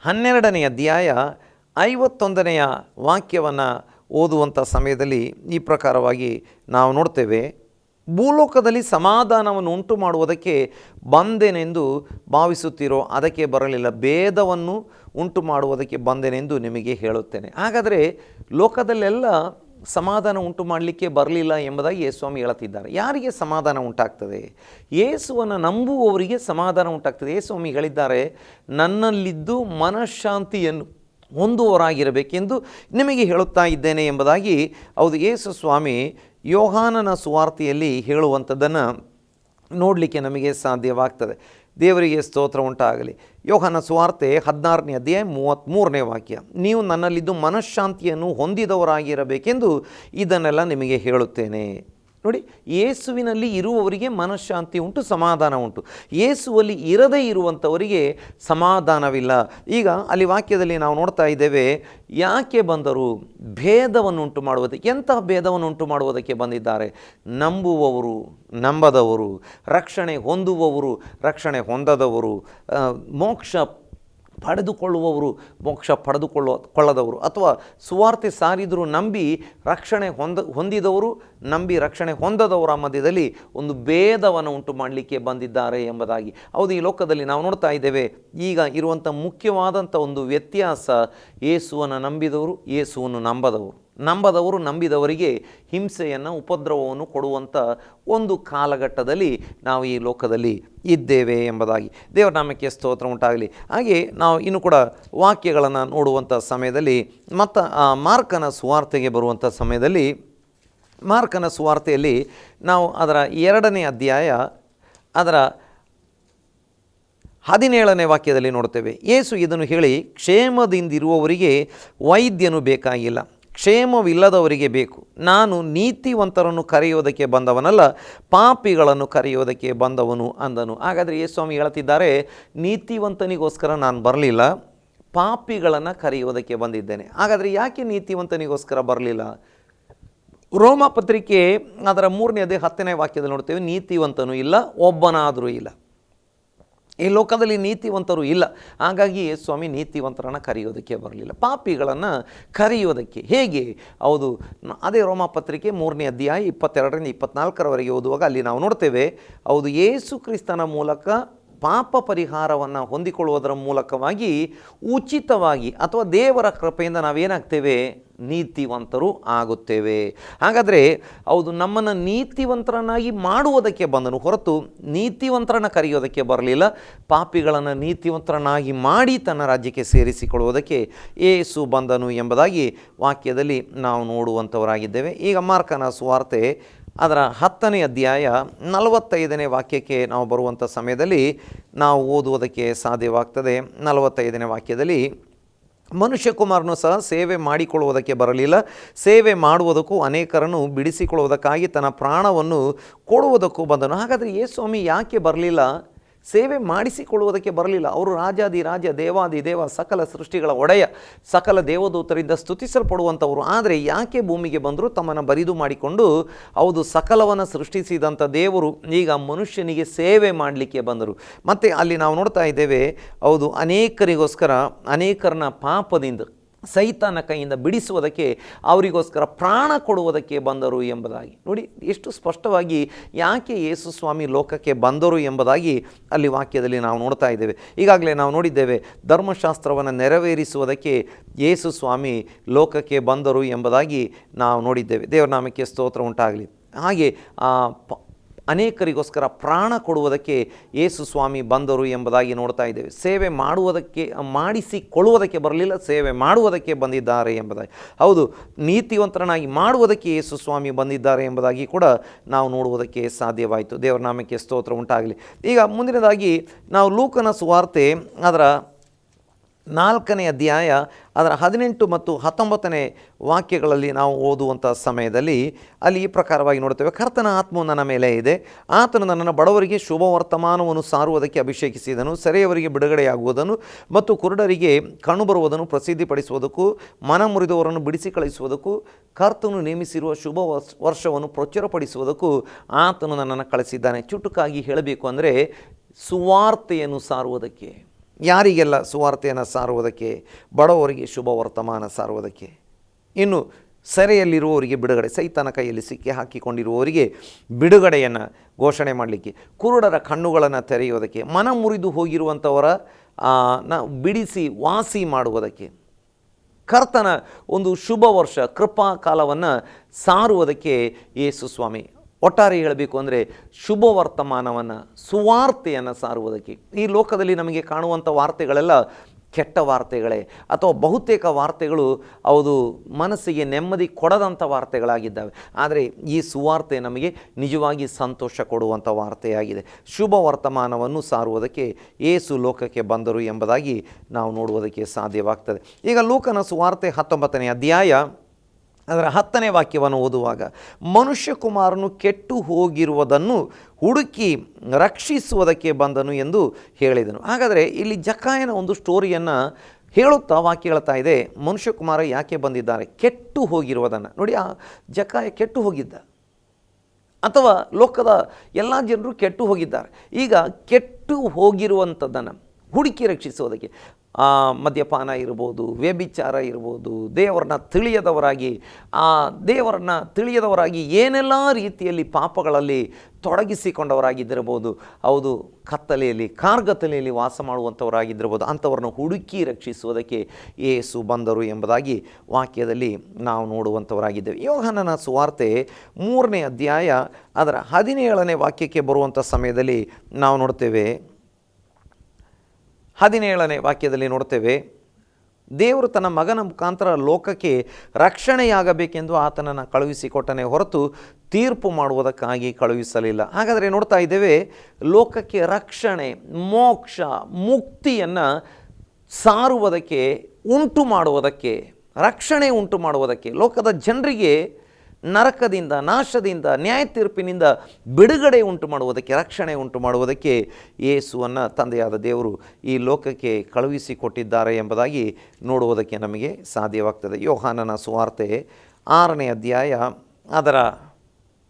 ಹನ್ನೆರಡನೆಯ ಅಧ್ಯಾಯ ಐವತ್ತೊಂದನೆಯ ವಾಕ್ಯವನ್ನು ಓದುವಂಥ ಸಮಯದಲ್ಲಿ ಈ ಪ್ರಕಾರವಾಗಿ ನಾವು ನೋಡ್ತೇವೆ. ಭೂಲೋಕದಲ್ಲಿ ಸಮಾಧಾನವನ್ನು ಉಂಟು ಮಾಡುವುದಕ್ಕೆ ಬಂದೆನೆಂದು ಭಾವಿಸುತ್ತೀರೋ ಅದಕ್ಕೆ ಬರಲಿಲ್ಲ. ಭೇದವನ್ನು ಉಂಟು ಮಾಡುವುದಕ್ಕೆ ಬಂದೆನೆಂದು ನಿಮಗೆ ಹೇಳುತ್ತೇನೆ. ಹಾಗಾದರೆ ಲೋಕದಲ್ಲೆಲ್ಲ ಸಮಾಧಾನ ಉಂಟು ಮಾಡಲಿಕ್ಕೆ ಬರಲಿಲ್ಲ ಎಂಬುದಾಗಿ ಯೇಸ್ವಾಮಿ ಹೇಳುತ್ತಿದ್ದಾರೆ. ಯಾರಿಗೆ ಸಮಾಧಾನ ಉಂಟಾಗ್ತದೆ? ಯೇಸುವನ್ನು ನಂಬುವವರಿಗೆ ಸಮಾಧಾನ ಉಂಟಾಗ್ತದೆ. ಯೇಸ್ವಾಮಿ ಹೇಳಿದ್ದಾರೆ, ನನ್ನಲ್ಲಿದ್ದು ಮನಃಶಾಂತಿಯನ್ನು ಹೊಂದುವವರಾಗಿರಬೇಕೆಂದು ನಿಮಗೆ ಹೇಳುತ್ತಾ ಇದ್ದೇನೆ ಎಂಬುದಾಗಿ ಹೌದು, ಯೇಸು ಸ್ವಾಮಿ ಯೋಹಾನನ ಸುವಾರ್ತೆಯಲ್ಲಿ ಹೇಳುವಂಥದ್ದನ್ನು ನೋಡಲಿಕ್ಕೆ ನಮಗೆ ಸಾಧ್ಯವಾಗ್ತದೆ. ದೇವರಿಗೆ ಸ್ತೋತ್ರ ಉಂಟಾಗಲಿ. ಯೋಹಾನ ಸುವಾರ್ತೆ ಹದಿನಾರನೇ ಅಧ್ಯಾಯ ಮೂವತ್ತ್ಮೂರನೇ ವಾಕ್ಯ. ನೀವು ನನ್ನಲ್ಲಿದ್ದು ಮನಃಶಾಂತಿಯನ್ನು ಹೊಂದಿದವರಾಗಿರಬೇಕೆಂದು ಇದನ್ನೆಲ್ಲ ನಿಮಗೆ ಹೇಳುತ್ತೇನೆ. ನೋಡಿ, ಯೇಸುವಿನಲ್ಲಿ ಇರುವವರಿಗೆ ಮನಃಶಾಂತಿ ಉಂಟು, ಸಮಾಧಾನ ಉಂಟು. ಯೇಸುವಲ್ಲಿ ಇರದೇ ಇರುವಂಥವರಿಗೆ ಸಮಾಧಾನವಿಲ್ಲ. ಈಗ ಅಲ್ಲಿ ವಾಕ್ಯದಲ್ಲಿ ನಾವು ನೋಡ್ತಾ ಇದ್ದೇವೆ, ಯಾಕೆ ಬಂದರು ಭೇದವನ್ನು ಉಂಟು ಮಾಡುವುದಕ್ಕೆ ಎಂತಹ ಭೇದವನ್ನು ಉಂಟು ಮಾಡುವುದಕ್ಕೆ ಬಂದಿದ್ದಾರೆ? ನಂಬುವವರು ನಂಬದವರು, ರಕ್ಷಣೆ ಹೊಂದುವವರು ರಕ್ಷಣೆ ಹೊಂದದವರು ಮೋಕ್ಷ ಪಡೆದುಕೊಳ್ಳುವವರು ಮೋಕ್ಷ ಪಡೆದುಕೊಳ್ಳುವ ಕೊಳ್ಳದವರು, ಅಥವಾ ಸುವಾರ್ತೆ ಸಾರಿದರೂ ನಂಬಿ ರಕ್ಷಣೆ ಹೊಂದ, ಹೊಂದಿದವರು ನಂಬಿ ರಕ್ಷಣೆ ಹೊಂದದವರ ಮಧ್ಯದಲ್ಲಿ ಒಂದು ಭೇದವನ್ನು ಉಂಟು ಮಾಡಲಿಕ್ಕೆ ಬಂದಿದ್ದಾರೆ ಎಂಬುದಾಗಿ. ಹೌದು, ಈ ಲೋಕದಲ್ಲಿ ನಾವು ನೋಡ್ತಾ ಇದ್ದೇವೆ, ಈಗ ಇರುವಂಥ ಮುಖ್ಯವಾದಂಥ ಒಂದು ವ್ಯತ್ಯಾಸ ಏಸುವನ್ನು ನಂಬಿದವರು, ಯೇಸುವನ್ನು ನಂಬದವರು. ನಂಬದವರು ನಂಬಿದವರಿಗೆ ಹಿಂಸೆಯನ್ನು, ಉಪದ್ರವವನ್ನು ಕೊಡುವಂಥ ಒಂದು ಕಾಲಘಟ್ಟದಲ್ಲಿ ನಾವು ಈ ಲೋಕದಲ್ಲಿ ಇದ್ದೇವೆ ಎಂಬುದಾಗಿ. ದೇವರ ನಾಮಕ್ಕೆ ಸ್ತೋತ್ರ ಉಂಟಾಗಲಿ. ಹಾಗೆ ನಾವು ಇನ್ನು ಕೂಡ ವಾಕ್ಯಗಳನ್ನು ನೋಡುವಂಥ ಸಮಯದಲ್ಲಿ, ಮತ್ತು ಆ ಮಾರ್ಕನ ಸುವಾರ್ತೆಗೆ ಬರುವಂಥ ಸಮಯದಲ್ಲಿ ಮಾರ್ಕನ ಸುವಾರ್ತೆಯಲ್ಲಿ ನಾವು ಅದರ ಎರಡನೇ ಅಧ್ಯಾಯ, ಅದರ ಹದಿನೇಳನೇ ವಾಕ್ಯದಲ್ಲಿ ನೋಡ್ತೇವೆ ಯೇಸು ಇದನ್ನು ಹೇಳಿ, ಕ್ಷೇಮದಿಂದಿರುವವರಿಗೆ ವೈದ್ಯನು ಬೇಕಾಗಿಲ್ಲ. ಕ್ಷೇಮವಿಲ್ಲದವರಿಗೆ ಬೇಕು. ನಾನು ನೀತಿವಂತರನ್ನು ಕರೆಯೋದಕ್ಕೆ ಬಂದವನಲ್ಲ, ಪಾಪಿಗಳನ್ನು ಕರೆಯೋದಕ್ಕೆ ಬಂದವನು ಅಂದನು. ಹಾಗಾದರೆ ಯೇಸು ಸ್ವಾಮಿ ಹೇಳ್ತಿದ್ದಾರೆ, ನೀತಿವಂತನಿಗೋಸ್ಕರ ನಾನು ಬರಲಿಲ್ಲ, ಪಾಪಿಗಳನ್ನು ಕರೆಯೋದಕ್ಕೆ ಬಂದಿದ್ದೇನೆ. ಹಾಗಾದರೆ ಯಾಕೆ ನೀತಿವಂತನಿಗೋಸ್ಕರ ಬರಲಿಲ್ಲ? ರೋಮ ಪತ್ರಿಕೆ ಅದರ ಮೂರನೇ ಅದೇ ಹತ್ತನೇ ವಾಕ್ಯದಲ್ಲಿ ನೋಡ್ತೇವೆ, ನೀತಿವಂತನೂ ಇಲ್ಲ, ಒಬ್ಬನಾದರೂ ಇಲ್ಲ. ಈ ಲೋಕದಲ್ಲಿ ನೀತಿವಂತರು ಇಲ್ಲ. ಹಾಗಾಗಿ ಸ್ವಾಮಿ, ನೀತಿವಂತರನ್ನು ಕರೆಯೋದಕ್ಕೆ ಬರಲಿಲ್ಲ. ಪಾಪಿಗಳನ್ನು ಕರೆಯೋದಕ್ಕೆ ಹೇಗೆ? ಹೌದು, ಅದೇ ರೋಮ ಪತ್ರಿಕೆ ಮೂರನೇ ಅಧ್ಯಾಯ ಇಪ್ಪತ್ತೆರಡರಿಂದ ಇಪ್ಪತ್ನಾಲ್ಕರವರೆಗೆ ಓದುವಾಗ ಅಲ್ಲಿ ನಾವು ನೋಡ್ತೇವೆ, ಹೌದು, ಯೇಸು ಕ್ರಿಸ್ತನ ಮೂಲಕ ಪಾಪ ಪರಿಹಾರವನ್ನು ಹೊಂದಿಕೊಳ್ಳುವುದರ ಮೂಲಕವಾಗಿ ಉಚಿತವಾಗಿ ಅಥವಾ ದೇವರ ಕೃಪೆಯಿಂದ ನಾವೇನಾಗ್ತೇವೆ? ನೀತಿವಂತರು ಆಗುತ್ತೇವೆ. ಹಾಗಾದರೆ ಹೌದು, ನಮ್ಮನ್ನು ನೀತಿವಂತರನ್ನಾಗಿ ಮಾಡುವುದಕ್ಕೆ ಬಂದನು. ಹೊರತು ನೀತಿವಂತರನ್ನು ಕರೆಯೋದಕ್ಕೆ ಬರಲಿಲ್ಲ. ಪಾಪಿಗಳನ್ನು ನೀತಿವಂತರನ್ನಾಗಿ ಮಾಡಿ ತನ್ನ ರಾಜ್ಯಕ್ಕೆ ಸೇರಿಸಿಕೊಳ್ಳುವುದಕ್ಕೆ ಏಸು ಬಂದನು ಎಂಬುದಾಗಿ ವಾಕ್ಯದಲ್ಲಿ ನಾವು ನೋಡುವಂಥವರಾಗಿದ್ದೇವೆ. ಈಗ ಮಾರ್ಕನ ಸುವಾರ್ತೆ ಅದರ ಹತ್ತನೇ ಅಧ್ಯಾಯ ನಲವತ್ತೈದನೇ ವಾಕ್ಯಕ್ಕೆ ನಾವು ಬರುವಂಥ ಸಮಯದಲ್ಲಿ ನಾವು ಓದುವುದಕ್ಕೆ ಸಾಧ್ಯವಾಗ್ತದೆ. ನಲವತ್ತೈದನೇ ವಾಕ್ಯದಲ್ಲಿ ಮನುಷ್ಯಕುಮಾರನು ಸಹ ಸೇವೆ ಮಾಡಿಕೊಳ್ಳುವುದಕ್ಕೆ ಬರಲಿಲ್ಲ. ಸೇವೆ ಮಾಡುವುದಕ್ಕೂ ಅನೇಕರನ್ನು ಬಿಡಿಸಿಕೊಳ್ಳುವುದಕ್ಕಾಗಿ ತನ್ನ ಪ್ರಾಣವನ್ನು ಕೊಡುವುದಕ್ಕೂ ಬಂದನು. ಹಾಗಾದರೆ ಯೇಸ್ವಾಮಿ ಸ್ವಾಮಿ ಯಾಕೆ ಬರಲಿಲ್ಲ? ಸೇವೆ ಮಾಡಿಸಿಕೊಳ್ಳುವುದಕ್ಕೆ ಬರಲಿಲ್ಲ. ಅವರು ರಾಜಾದಿ, ರಾಜ, ದೇವಾದಿ, ದೇವ, ಸಕಲ ಸೃಷ್ಟಿಗಳ ಒಡೆಯ, ಸಕಲ ದೇವದೂತರಿಂದ ಸ್ತುತಿಸಲ್ಪಡುವಂಥವರು. ಆದರೆ ಯಾಕೆ ಭೂಮಿಗೆ ಬಂದರೂ ತಮ್ಮನ್ನು ಬರಿದು ಮಾಡಿಕೊಂಡು ಹೌದು, ಸಕಲವನ್ನು ಸೃಷ್ಟಿಸಿದಂಥ ದೇವರು ಈಗ ಮನುಷ್ಯನಿಗೆ ಸೇವೆ ಮಾಡಲಿಕ್ಕೆ ಬಂದರು. ಮತ್ತು ಅಲ್ಲಿ ನಾವು ನೋಡ್ತಾ ಇದ್ದೇವೆ, ಹೌದು, ಅನೇಕರಿಗೋಸ್ಕರ, ಅನೇಕರನ್ನ ಪಾಪದಿಂದ ಸೈತಾನ ಕೈಯಿಂದ ಬಿಡಿಸುವುದಕ್ಕೆ ಅವರಿಗೋಸ್ಕರ ಪ್ರಾಣ ಕೊಡುವುದಕ್ಕೆ ಬಂದರು ಎಂಬುದಾಗಿ. ನೋಡಿ, ಎಷ್ಟು ಸ್ಪಷ್ಟವಾಗಿ ಯಾಕೆ ಯೇಸು ಸ್ವಾಮಿ ಲೋಕಕ್ಕೆ ಬಂದರು ಎಂಬುದಾಗಿ ಅಲ್ಲಿ ವಾಕ್ಯದಲ್ಲಿ ನಾವು ನೋಡ್ತಾ ಇದ್ದೇವೆ. ಈಗಾಗಲೇ ನಾವು ನೋಡಿದ್ದೇವೆ, ಧರ್ಮಶಾಸ್ತ್ರವನ್ನು ನೆರವೇರಿಸುವುದಕ್ಕೆ ಯೇಸು ಸ್ವಾಮಿ ಲೋಕಕ್ಕೆ ಬಂದರು ಎಂಬುದಾಗಿ ನಾವು ನೋಡಿದ್ದೇವೆ. ದೇವರ ನಾಮಕ್ಕೆ ಸ್ತೋತ್ರ ಉಂಟಾಗಲಿ. ಹಾಗೆ ಅನೇಕರಿಗೋಸ್ಕರ ಪ್ರಾಣ ಕೊಡುವುದಕ್ಕೆ ಯೇಸು ಸ್ವಾಮಿ ಬಂದರು ಎಂಬುದಾಗಿ ನೋಡ್ತಾ ಇದ್ದೇವೆ. ಸೇವೆ ಮಾಡುವುದಕ್ಕೆ ಮಾಡಿಸಿಕೊಳ್ಳುವುದಕ್ಕೆ ಬರಲಿಲ್ಲ, ಸೇವೆ ಮಾಡುವುದಕ್ಕೆ ಬಂದಿದ್ದಾರೆ ಎಂಬುದಾಗಿ. ಹೌದು ನೀತಿವಂತರನಾಗಿ ಮಾಡುವುದಕ್ಕೆ ಯೇಸು ಸ್ವಾಮಿ ಬಂದಿದ್ದಾರೆ ಎಂಬುದಾಗಿ ಕೂಡ ನಾವು ನೋಡುವುದಕ್ಕೆ ಸಾಧ್ಯವಾಯಿತು. ದೇವರ ನಾಮಕ್ಕೆ ಸ್ತೋತ್ರ ಉಂಟಾಗಲಿ. ಈಗ ಮುಂದಿನದಾಗಿ ನಾವು ಲೂಕನ ಸುವಾರ್ತೆ, ಅದರ ನಾಲ್ಕನೇ ಅಧ್ಯಾಯ ಅದರ ಹದಿನೆಂಟು ಮತ್ತು ಹತ್ತೊಂಬತ್ತನೇ ವಾಕ್ಯಗಳಲ್ಲಿ ನಾವು ಓದುವಂಥ ಸಮಯದಲ್ಲಿ ಅಲ್ಲಿ ಈ ಪ್ರಕಾರವಾಗಿ ನೋಡುತ್ತೇವೆ, ಕರ್ತನ ಆತ್ಮವು ನನ್ನ ಮೇಲೆ ಇದೆ, ಆತನು ನನ್ನನ್ನು ಬಡವರಿಗೆ ಶುಭ ವರ್ತಮಾನವನ್ನು ಸಾರುವುದಕ್ಕೆ ಅಭಿಷೇಕಿಸಿದನು, ಸೆರೆಯವರಿಗೆ ಬಿಡುಗಡೆಯಾಗುವುದನ್ನು ಮತ್ತು ಕುರುಡರಿಗೆ ಕಣ್ಣು ಬರುವುದನ್ನು ಪ್ರಸಿದ್ಧಿಪಡಿಸುವುದಕ್ಕೂ, ಮನ ಮುರಿದವರನ್ನು ಬಿಡಿಸಿ ಕಳಿಸುವುದಕ್ಕೂ ಕರ್ತನು ನೇಮಿಸಿರುವ ಶುಭ ವರ್ಷ, ವರ್ಷವನ್ನು ಪ್ರಚುರಪಡಿಸುವುದಕ್ಕೂ ಆತನು ನನ್ನನ್ನು ಕಳಿಸಿದ್ದಾನೆ ಚುಟುಕಾಗಿ ಹೇಳಬೇಕು ಅಂದರೆ ಸುವಾರ್ತೆಯನ್ನು ಸಾರುವುದಕ್ಕೆ. ಯಾರಿಗೆಲ್ಲ ಸುವಾರ್ತೆಯನ್ನು ಸಾರುವುದಕ್ಕೆ, ಬಡವರಿಗೆ ಶುಭ ವರ್ತಮಾನ ಸಾರುವುದಕ್ಕೆ, ಇನ್ನು ಸೆರೆಯಲ್ಲಿರುವವರಿಗೆ ಬಿಡುಗಡೆ, ಸೈತನ ಕೈಯಲ್ಲಿ ಸಿಕ್ಕಿ ಹಾಕಿಕೊಂಡಿರುವವರಿಗೆ ಬಿಡುಗಡೆಯನ್ನು ಘೋಷಣೆ ಮಾಡಲಿಕ್ಕೆ, ಕುರುಡರ ಕಣ್ಣುಗಳನ್ನು ತೆರೆಯುವುದಕ್ಕೆ, ಮನ ಮುರಿದು ಹೋಗಿರುವಂಥವರ ಬಿಡಿಸಿ, ವಾಸಿ ಮಾಡುವುದಕ್ಕೆ, ಕರ್ತನ ಒಂದು ಶುಭ ವರ್ಷ, ಕೃಪಾ ಕಾಲವನ್ನು ಸಾರುವುದಕ್ಕೆ ಯೇಸು ಸ್ವಾಮಿ ಒಟ್ಟಾರೆ ಹೇಳಬೇಕು ಅಂದರೆ ಶುಭ ವರ್ತಮಾನವನ್ನು, ಸುವಾರ್ತೆಯನ್ನು ಸಾರುವುದಕ್ಕೆ. ಈ ಲೋಕದಲ್ಲಿ ನಮಗೆ ಕಾಣುವಂಥ ವಾರ್ತೆಗಳೆಲ್ಲ ಕೆಟ್ಟ ವಾರ್ತೆಗಳೇ. ಅಥವಾ ಬಹುತೇಕ ವಾರ್ತೆಗಳು ಅದು ಮನಸ್ಸಿಗೆ ನೆಮ್ಮದಿ ಕೊಡದಂಥ ವಾರ್ತೆಗಳಾಗಿದ್ದಾವೆ. ಆದರೆ ಈ ಸುವಾರ್ತೆ ನಮಗೆ ನಿಜವಾಗಿ ಸಂತೋಷ ಕೊಡುವಂಥ ವಾರ್ತೆಯಾಗಿದೆ. ಶುಭ ವರ್ತಮಾನವನ್ನು ಸಾರುವುದಕ್ಕೆ ಏಸು ಲೋಕಕ್ಕೆ ಬಂದರು ಎಂಬುದಾಗಿ ನಾವು ನೋಡುವುದಕ್ಕೆ ಸಾಧ್ಯವಾಗ್ತದೆ. ಈಗ ಲೋಕನ ಸುವಾರ್ತೆ ಹತ್ತೊಂಬತ್ತನೇ ಅಧ್ಯಾಯ ಅದರ ಹತ್ತನೇ ವಾಕ್ಯವನ್ನು ಓದುವಾಗ ಮನುಷ್ಯ ಕುಮಾರನು ಕೆಟ್ಟು ಹೋಗಿರುವುದನ್ನು ಹುಡುಕಿ ರಕ್ಷಿಸುವುದಕ್ಕೆ ಬಂದನು ಎಂದು ಹೇಳಿದನು. ಹಾಗಾದರೆ ಇಲ್ಲಿ ಜಕಾಯನ ಒಂದು ಸ್ಟೋರಿಯನ್ನು ಹೇಳುತ್ತಾ ವಾಕ್ಯ ಹೇಳ್ತಾ ಇದೆ ಮನುಷ್ಯಕುಮಾರ ಯಾಕೆ ಬಂದಿದ್ದಾರೆ? ಕೆಟ್ಟು ಹೋಗಿರುವುದನ್ನು. ನೋಡಿ ಆ ಜಕಾಯ ಕೆಟ್ಟು ಹೋಗಿದ್ದ. ಅಥವಾ ಲೋಕದ ಎಲ್ಲ ಜನರು ಕೆಟ್ಟು ಹೋಗಿದ್ದಾರೆ. ಈಗ ಕೆಟ್ಟು ಹೋಗಿರುವಂಥದ್ದನ್ನು ಹುಡುಕಿ ರಕ್ಷಿಸೋದಕ್ಕೆ ಆ, ಮದ್ಯಪಾನ ಇರ್ಬೋದು, ವ್ಯಭಿಚಾರ ಇರ್ಬೋದು, ದೇವರನ್ನ ತಿಳಿಯದವರಾಗಿ, ಆ, ದೇವರನ್ನ ತಿಳಿಯದವರಾಗಿ ಏನೆಲ್ಲ ರೀತಿಯಲ್ಲಿ ಪಾಪಗಳಲ್ಲಿ ತೊಡಗಿಸಿಕೊಂಡವರಾಗಿದ್ದಿರಬಹುದು. ಹೌದು, ಕತ್ತಲೆಯಲ್ಲಿ, ಕಾರ್ಗತ್ತಲೆಯಲ್ಲಿ ವಾಸ ಮಾಡುವಂಥವರಾಗಿದ್ದಿರಬಹುದು. ಅಂಥವ್ರನ್ನ ಹುಡುಕಿ ರಕ್ಷಿಸುವುದಕ್ಕೆ ಏಸು ಬಂದರು ಎಂಬುದಾಗಿ ವಾಕ್ಯದಲ್ಲಿ ನಾವು ನೋಡುವಂಥವರಾಗಿದ್ದೇವೆ. ಯೋಹನನ ಸುವಾರ್ತೆ ಮೂರನೇ ಅಧ್ಯಾಯ, ಅದರ ಹದಿನೇಳನೇ ವಾಕ್ಯಕ್ಕೆ ಬರುವಂಥ ಸಮಯದಲ್ಲಿ ನಾವು ನೋಡ್ತೇವೆ ಹದಿನೇಳನೇ ವಾಕ್ಯದಲ್ಲಿ ನೋಡ್ತೇವೆ, ದೇವರು ತನ್ನ ಮಗನ ಮುಖಾಂತರ ಲೋಕಕ್ಕೆ ರಕ್ಷಣೆಯಾಗಬೇಕೆಂದು ಆತನನ್ನು ಕಳುಹಿಸಿಕೊಟ್ಟನೆ ಹೊರತು ತೀರ್ಪು ಮಾಡುವುದಕ್ಕಾಗಿ ಕಳುಹಿಸಲಿಲ್ಲ. ಹಾಗಾದರೆ ನೋಡ್ತಾ ಇದ್ದೇವೆ, ಲೋಕಕ್ಕೆ ರಕ್ಷಣೆ, ಮೋಕ್ಷ, ಮುಕ್ತಿಯನ್ನು ಸಾರುವುದಕ್ಕೆ, ಉಂಟು ಮಾಡುವುದಕ್ಕೆ, ರಕ್ಷಣೆ ಉಂಟು ಮಾಡುವುದಕ್ಕೆ, ಲೋಕದ ಜನರಿಗೆ ನರಕದಿಂದ, ನಾಶದಿಂದ ನ್ಯಾಯ ತೀರ್ಪಿನಿಂದ ಬಿಡುಗಡೆ ಉಂಟು ಮಾಡುವುದಕ್ಕೆ, ರಕ್ಷಣೆ ಉಂಟು ಮಾಡುವುದಕ್ಕೆ ಯೇಸುವನ್ನು ತಂದೆಯಾದ ದೇವರು ಈ ಲೋಕಕ್ಕೆ ಕಳುಹಿಸಿಕೊಟ್ಟಿದ್ದಾರೆ ಎಂಬುದಾಗಿ ನೋಡುವುದಕ್ಕೆ ನಮಗೆ ಸಾಧ್ಯವಾಗ್ತದೆ. ಯೋಹಾನನ ಸುವಾರ್ತೆ ಆರನೇ ಅಧ್ಯಾಯ, ಅದರ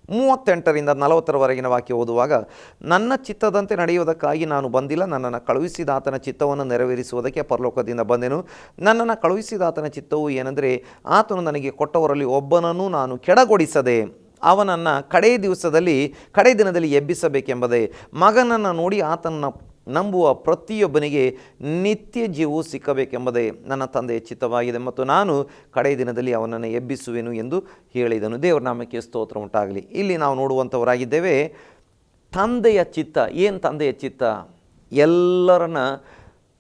ಮೂವತ್ತೆಂಟರಿಂದ ನಲವತ್ತರವರೆಗಿನ ವಾಕ್ಯ ಓದುವಾಗ, ನನ್ನ ಚಿತ್ತದಂತೆ ನಡೆಯುವುದಕ್ಕಾಗಿ ನಾನು ಬಂದಿಲ್ಲ, ನನ್ನನ್ನು ಕಳುಹಿಸಿದ ಆತನ ಚಿತ್ತವನ್ನು ನೆರವೇರಿಸುವುದಕ್ಕೆ ಪರಲೋಕದಿಂದ ಬಂದೆನು. ನನ್ನನ್ನು ಕಳುಹಿಸಿದ ಆತನ ಚಿತ್ತವು ಏನೆಂದರೆ, ಆತನು ನನಗೆ ಕೊಟ್ಟವರಲ್ಲಿ ಒಬ್ಬನನ್ನು ನಾನು ಕೆಡಗೊಡಿಸದೆ, ಅವನನ್ನು ಕಡೇ ದಿವಸದಲ್ಲಿ, ಕಡೇ ದಿನದಲ್ಲಿ ಎಬ್ಬಿಸಬೇಕೆಂಬುದೇ. ಮಗನನ್ನು ನೋಡಿ ಆತನನ್ನು ನಂಬುವ ಪ್ರತಿಯೊಬ್ಬನಿಗೆ ನಿತ್ಯ ಜೀವವು ಸಿಕ್ಕಬೇಕೆಂಬುದೇ ನನ್ನ ತಂದೆಯ ಚಿತ್ತವಾಗಿದೆ ಮತ್ತು ನಾನು ಕಡೆಯ ದಿನದಲ್ಲಿ ಅವನನ್ನು ಎಬ್ಬಿಸುವೆನು ಎಂದು ಹೇಳಿದನು. ದೇವರ ನಾಮಕ್ಕೆ ಸ್ತೋತ್ರ ಉಂಟಾಗಲಿ. ಇಲ್ಲಿ ನಾವು ನೋಡುವಂಥವರಾಗಿದ್ದೇವೆ. ತಂದೆಯ ಚಿತ್ತ, ಏನು ತಂದೆಯ ಚಿತ್ತ? ಎಲ್ಲರನ್ನ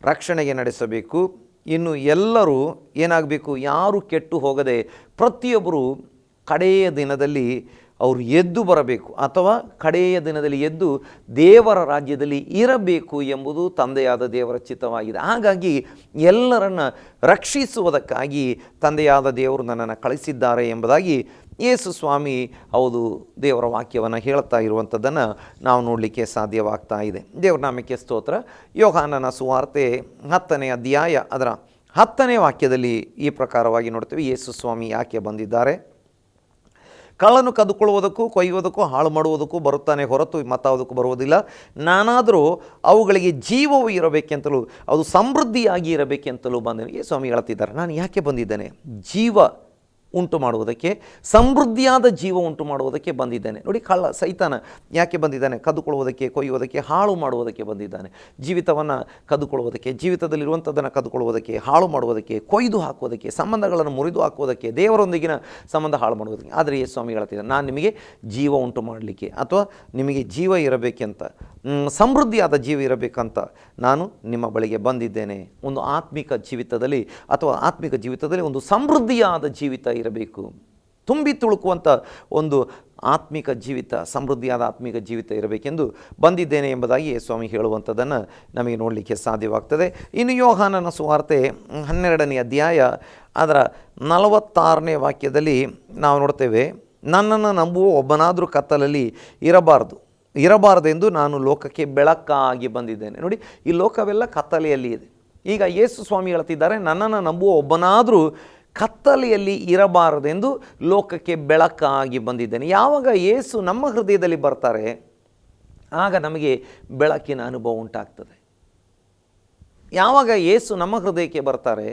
ರಕ್ಷಣೆಗೆ ನಡೆಸಬೇಕು. ಇನ್ನು ಎಲ್ಲರೂ ಏನಾಗಬೇಕು? ಯಾರು ಕೆಟ್ಟು ಹೋಗದೆ ಪ್ರತಿಯೊಬ್ಬರು ಕಡೆಯ ದಿನದಲ್ಲಿ ಅವರು ಎದ್ದು ಬರಬೇಕು ಅಥವಾ ಕಡೆಯ ದಿನದಲ್ಲಿ ಎದ್ದು ದೇವರ ರಾಜ್ಯದಲ್ಲಿ ಇರಬೇಕು ಎಂಬುದು ತಂದೆಯಾದ ದೇವರ ಚಿತ್ತವಾಗಿದೆ. ಹಾಗಾಗಿ ಎಲ್ಲರನ್ನು ರಕ್ಷಿಸುವುದಕ್ಕಾಗಿ ತಂದೆಯಾದ ದೇವರು ನನ್ನನ್ನು ಕಳಿಸಿದ್ದಾರೆ ಎಂಬುದಾಗಿ ಯೇಸು ಸ್ವಾಮಿ ಹೌದು ದೇವರ ವಾಕ್ಯವನ್ನು ಹೇಳ್ತಾ ಇರುವಂಥದ್ದನ್ನು ನಾವು ನೋಡಲಿಕ್ಕೆ ಸಾಧ್ಯವಾಗ್ತಾ ಇದೆ. ದೇವರ ನಾಮಕ್ಕೆ ಸ್ತೋತ್ರ. ಯೋಹಾನನ ಸುವಾರ್ತೆ ಹತ್ತನೇ ಅಧ್ಯಾಯ ಅದರ ಹತ್ತನೇ ವಾಕ್ಯದಲ್ಲಿ ಈ ಪ್ರಕಾರವಾಗಿ ನೋಡ್ತೇವೆ. ಯೇಸು ಸ್ವಾಮಿ ಯಾಕೆ ಬಂದಿದ್ದಾರೆ? ಕಳ್ಳನು ಕದ್ದುಕೊಳ್ಳುವುದಕ್ಕೂ, ಕೊಯ್ಯುವುದಕ್ಕೂ, ಹಾಳು ಮಾಡುವುದಕ್ಕೂ ಬರುತ್ತಾನೆ ಹೊರತು ಮತ್ತಾವುದಕ್ಕೂ ಬರುವುದಿಲ್ಲ. ನಾನಾದರೂ ಅವುಗಳಿಗೆ ಜೀವವು ಇರಬೇಕೆಂತಲೂ, ಅದು ಸಮೃದ್ಧಿಯಾಗಿ ಇರಬೇಕೆಂತಲೂ ಬಂದು ಈ ಸ್ವಾಮಿ ಹೇಳ್ತಿದ್ದಾರೆ. ನಾನು ಯಾಕೆ ಬಂದಿದ್ದೇನೆ? ಜೀವ ಉಂಟು ಮಾಡುವುದಕ್ಕೆ, ಸಮೃದ್ಧಿಯಾದ ಜೀವ ಉಂಟು ಮಾಡುವುದಕ್ಕೆ ಬಂದಿದ್ದೇನೆ. ನೋಡಿ, ಕಳ್ಳ, ಸೈತಾನ ಯಾಕೆ ಬಂದಿದ್ದಾನೆ? ಕದ್ದುಕೊಳ್ಳುವುದಕ್ಕೆ, ಕೊಯ್ಯುವುದಕ್ಕೆ, ಹಾಳು ಮಾಡುವುದಕ್ಕೆ ಬಂದಿದ್ದಾನೆ. ಜೀವಿತವನ್ನು ಕದ್ದುಕೊಳ್ಳುವುದಕ್ಕೆ, ಜೀವಿತದಲ್ಲಿರುವಂಥದ್ದನ್ನು ಕದ್ದುಕೊಳ್ಳುವುದಕ್ಕೆ, ಹಾಳು ಮಾಡುವುದಕ್ಕೆ, ಕೊಯ್ದು ಹಾಕುವುದಕ್ಕೆ, ಸಂಬಂಧಗಳನ್ನು ಮುರಿದು ಹಾಕುವುದಕ್ಕೆ, ದೇವರೊಂದಿಗಿನ ಸಂಬಂಧ ಹಾಳು ಮಾಡುವುದಕ್ಕೆ. ಆದರೆ ಯೇಸು ಸ್ವಾಮಿ ಹೇಳ್ತಿದ್ದಾರೆ ನಾನು ನಿಮಗೆ ಜೀವ ಉಂಟು ಮಾಡಲಿಕ್ಕೆ ಅಥವಾ ನಿಮಗೆ ಜೀವ ಇರಬೇಕೆಂತ. ಸಮೃದ್ಧಿಯಾದ ಜೀವ ಇರಬೇಕಂತ ನಾನು ನಿಮ್ಮ ಬಳಿಗೆ ಬಂದಿದ್ದೇನೆ. ಒಂದು ಆತ್ಮಿಕ ಜೀವಿತದಲ್ಲಿ ಅಥವಾ ಆತ್ಮಿಕ ಜೀವಿತದಲ್ಲಿ ಒಂದು ಸಮೃದ್ಧಿಯಾದ ಜೀವಿತ ಇರಬೇಕು. ತುಂಬಿ ತುಳುಕುವಂಥ ಒಂದು ಆತ್ಮಿಕ ಜೀವಿತ, ಸಮೃದ್ಧಿಯಾದ ಆತ್ಮಿಕ ಜೀವಿತ ಇರಬೇಕೆಂದು ಬಂದಿದ್ದೇನೆ ಎಂಬುದಾಗಿ ಸ್ವಾಮಿ ಹೇಳುವಂಥದ್ದನ್ನು ನಮಗೆ ನೋಡಲಿಕ್ಕೆ ಸಾಧ್ಯವಾಗ್ತದೆ. ಇನ್ನು ಯೋಹಾನನ ಸುವಾರ್ತೆ ಹನ್ನೆರಡನೇ ಅಧ್ಯಾಯ ಅದರ ನಲವತ್ತಾರನೇ ವಾಕ್ಯದಲ್ಲಿ ನಾವು ನೋಡ್ತೇವೆ, ನನ್ನನ್ನು ನಂಬುವ ಒಬ್ಬನಾದರೂ ಕತ್ತಲಲ್ಲಿ ಇರಬಾರ್ದು. ಇರಬಾರದೆಂದು ನಾನು ಲೋಕಕ್ಕೆ ಬೆಳಕಾಗಿ ಬಂದಿದ್ದೇನೆ. ನೋಡಿ, ಈ ಲೋಕವೆಲ್ಲ ಕತ್ತಲೆಯಲ್ಲಿ ಇದೆ. ಈಗ ಯೇಸು ಸ್ವಾಮಿ ಹೇಳ್ತಿದ್ದಾರೆ, ನನ್ನನ್ನು ನಂಬುವ ಒಬ್ಬನಾದರೂ ಕತ್ತಲೆಯಲ್ಲಿ ಇರಬಾರದೆಂದು ಲೋಕಕ್ಕೆ ಬೆಳಕಾಗಿ ಬಂದಿದ್ದೇನೆ. ಯಾವಾಗ ಯೇಸು ನಮ್ಮ ಹೃದಯದಲ್ಲಿ ಬರ್ತಾರೆ, ಆಗ ನಮಗೆ ಬೆಳಕಿನ ಅನುಭವ ಉಂಟಾಗ್ತದೆ. ಯಾವಾಗ ಯೇಸು ನಮ್ಮ ಹೃದಯಕ್ಕೆ ಬರ್ತಾರೆ,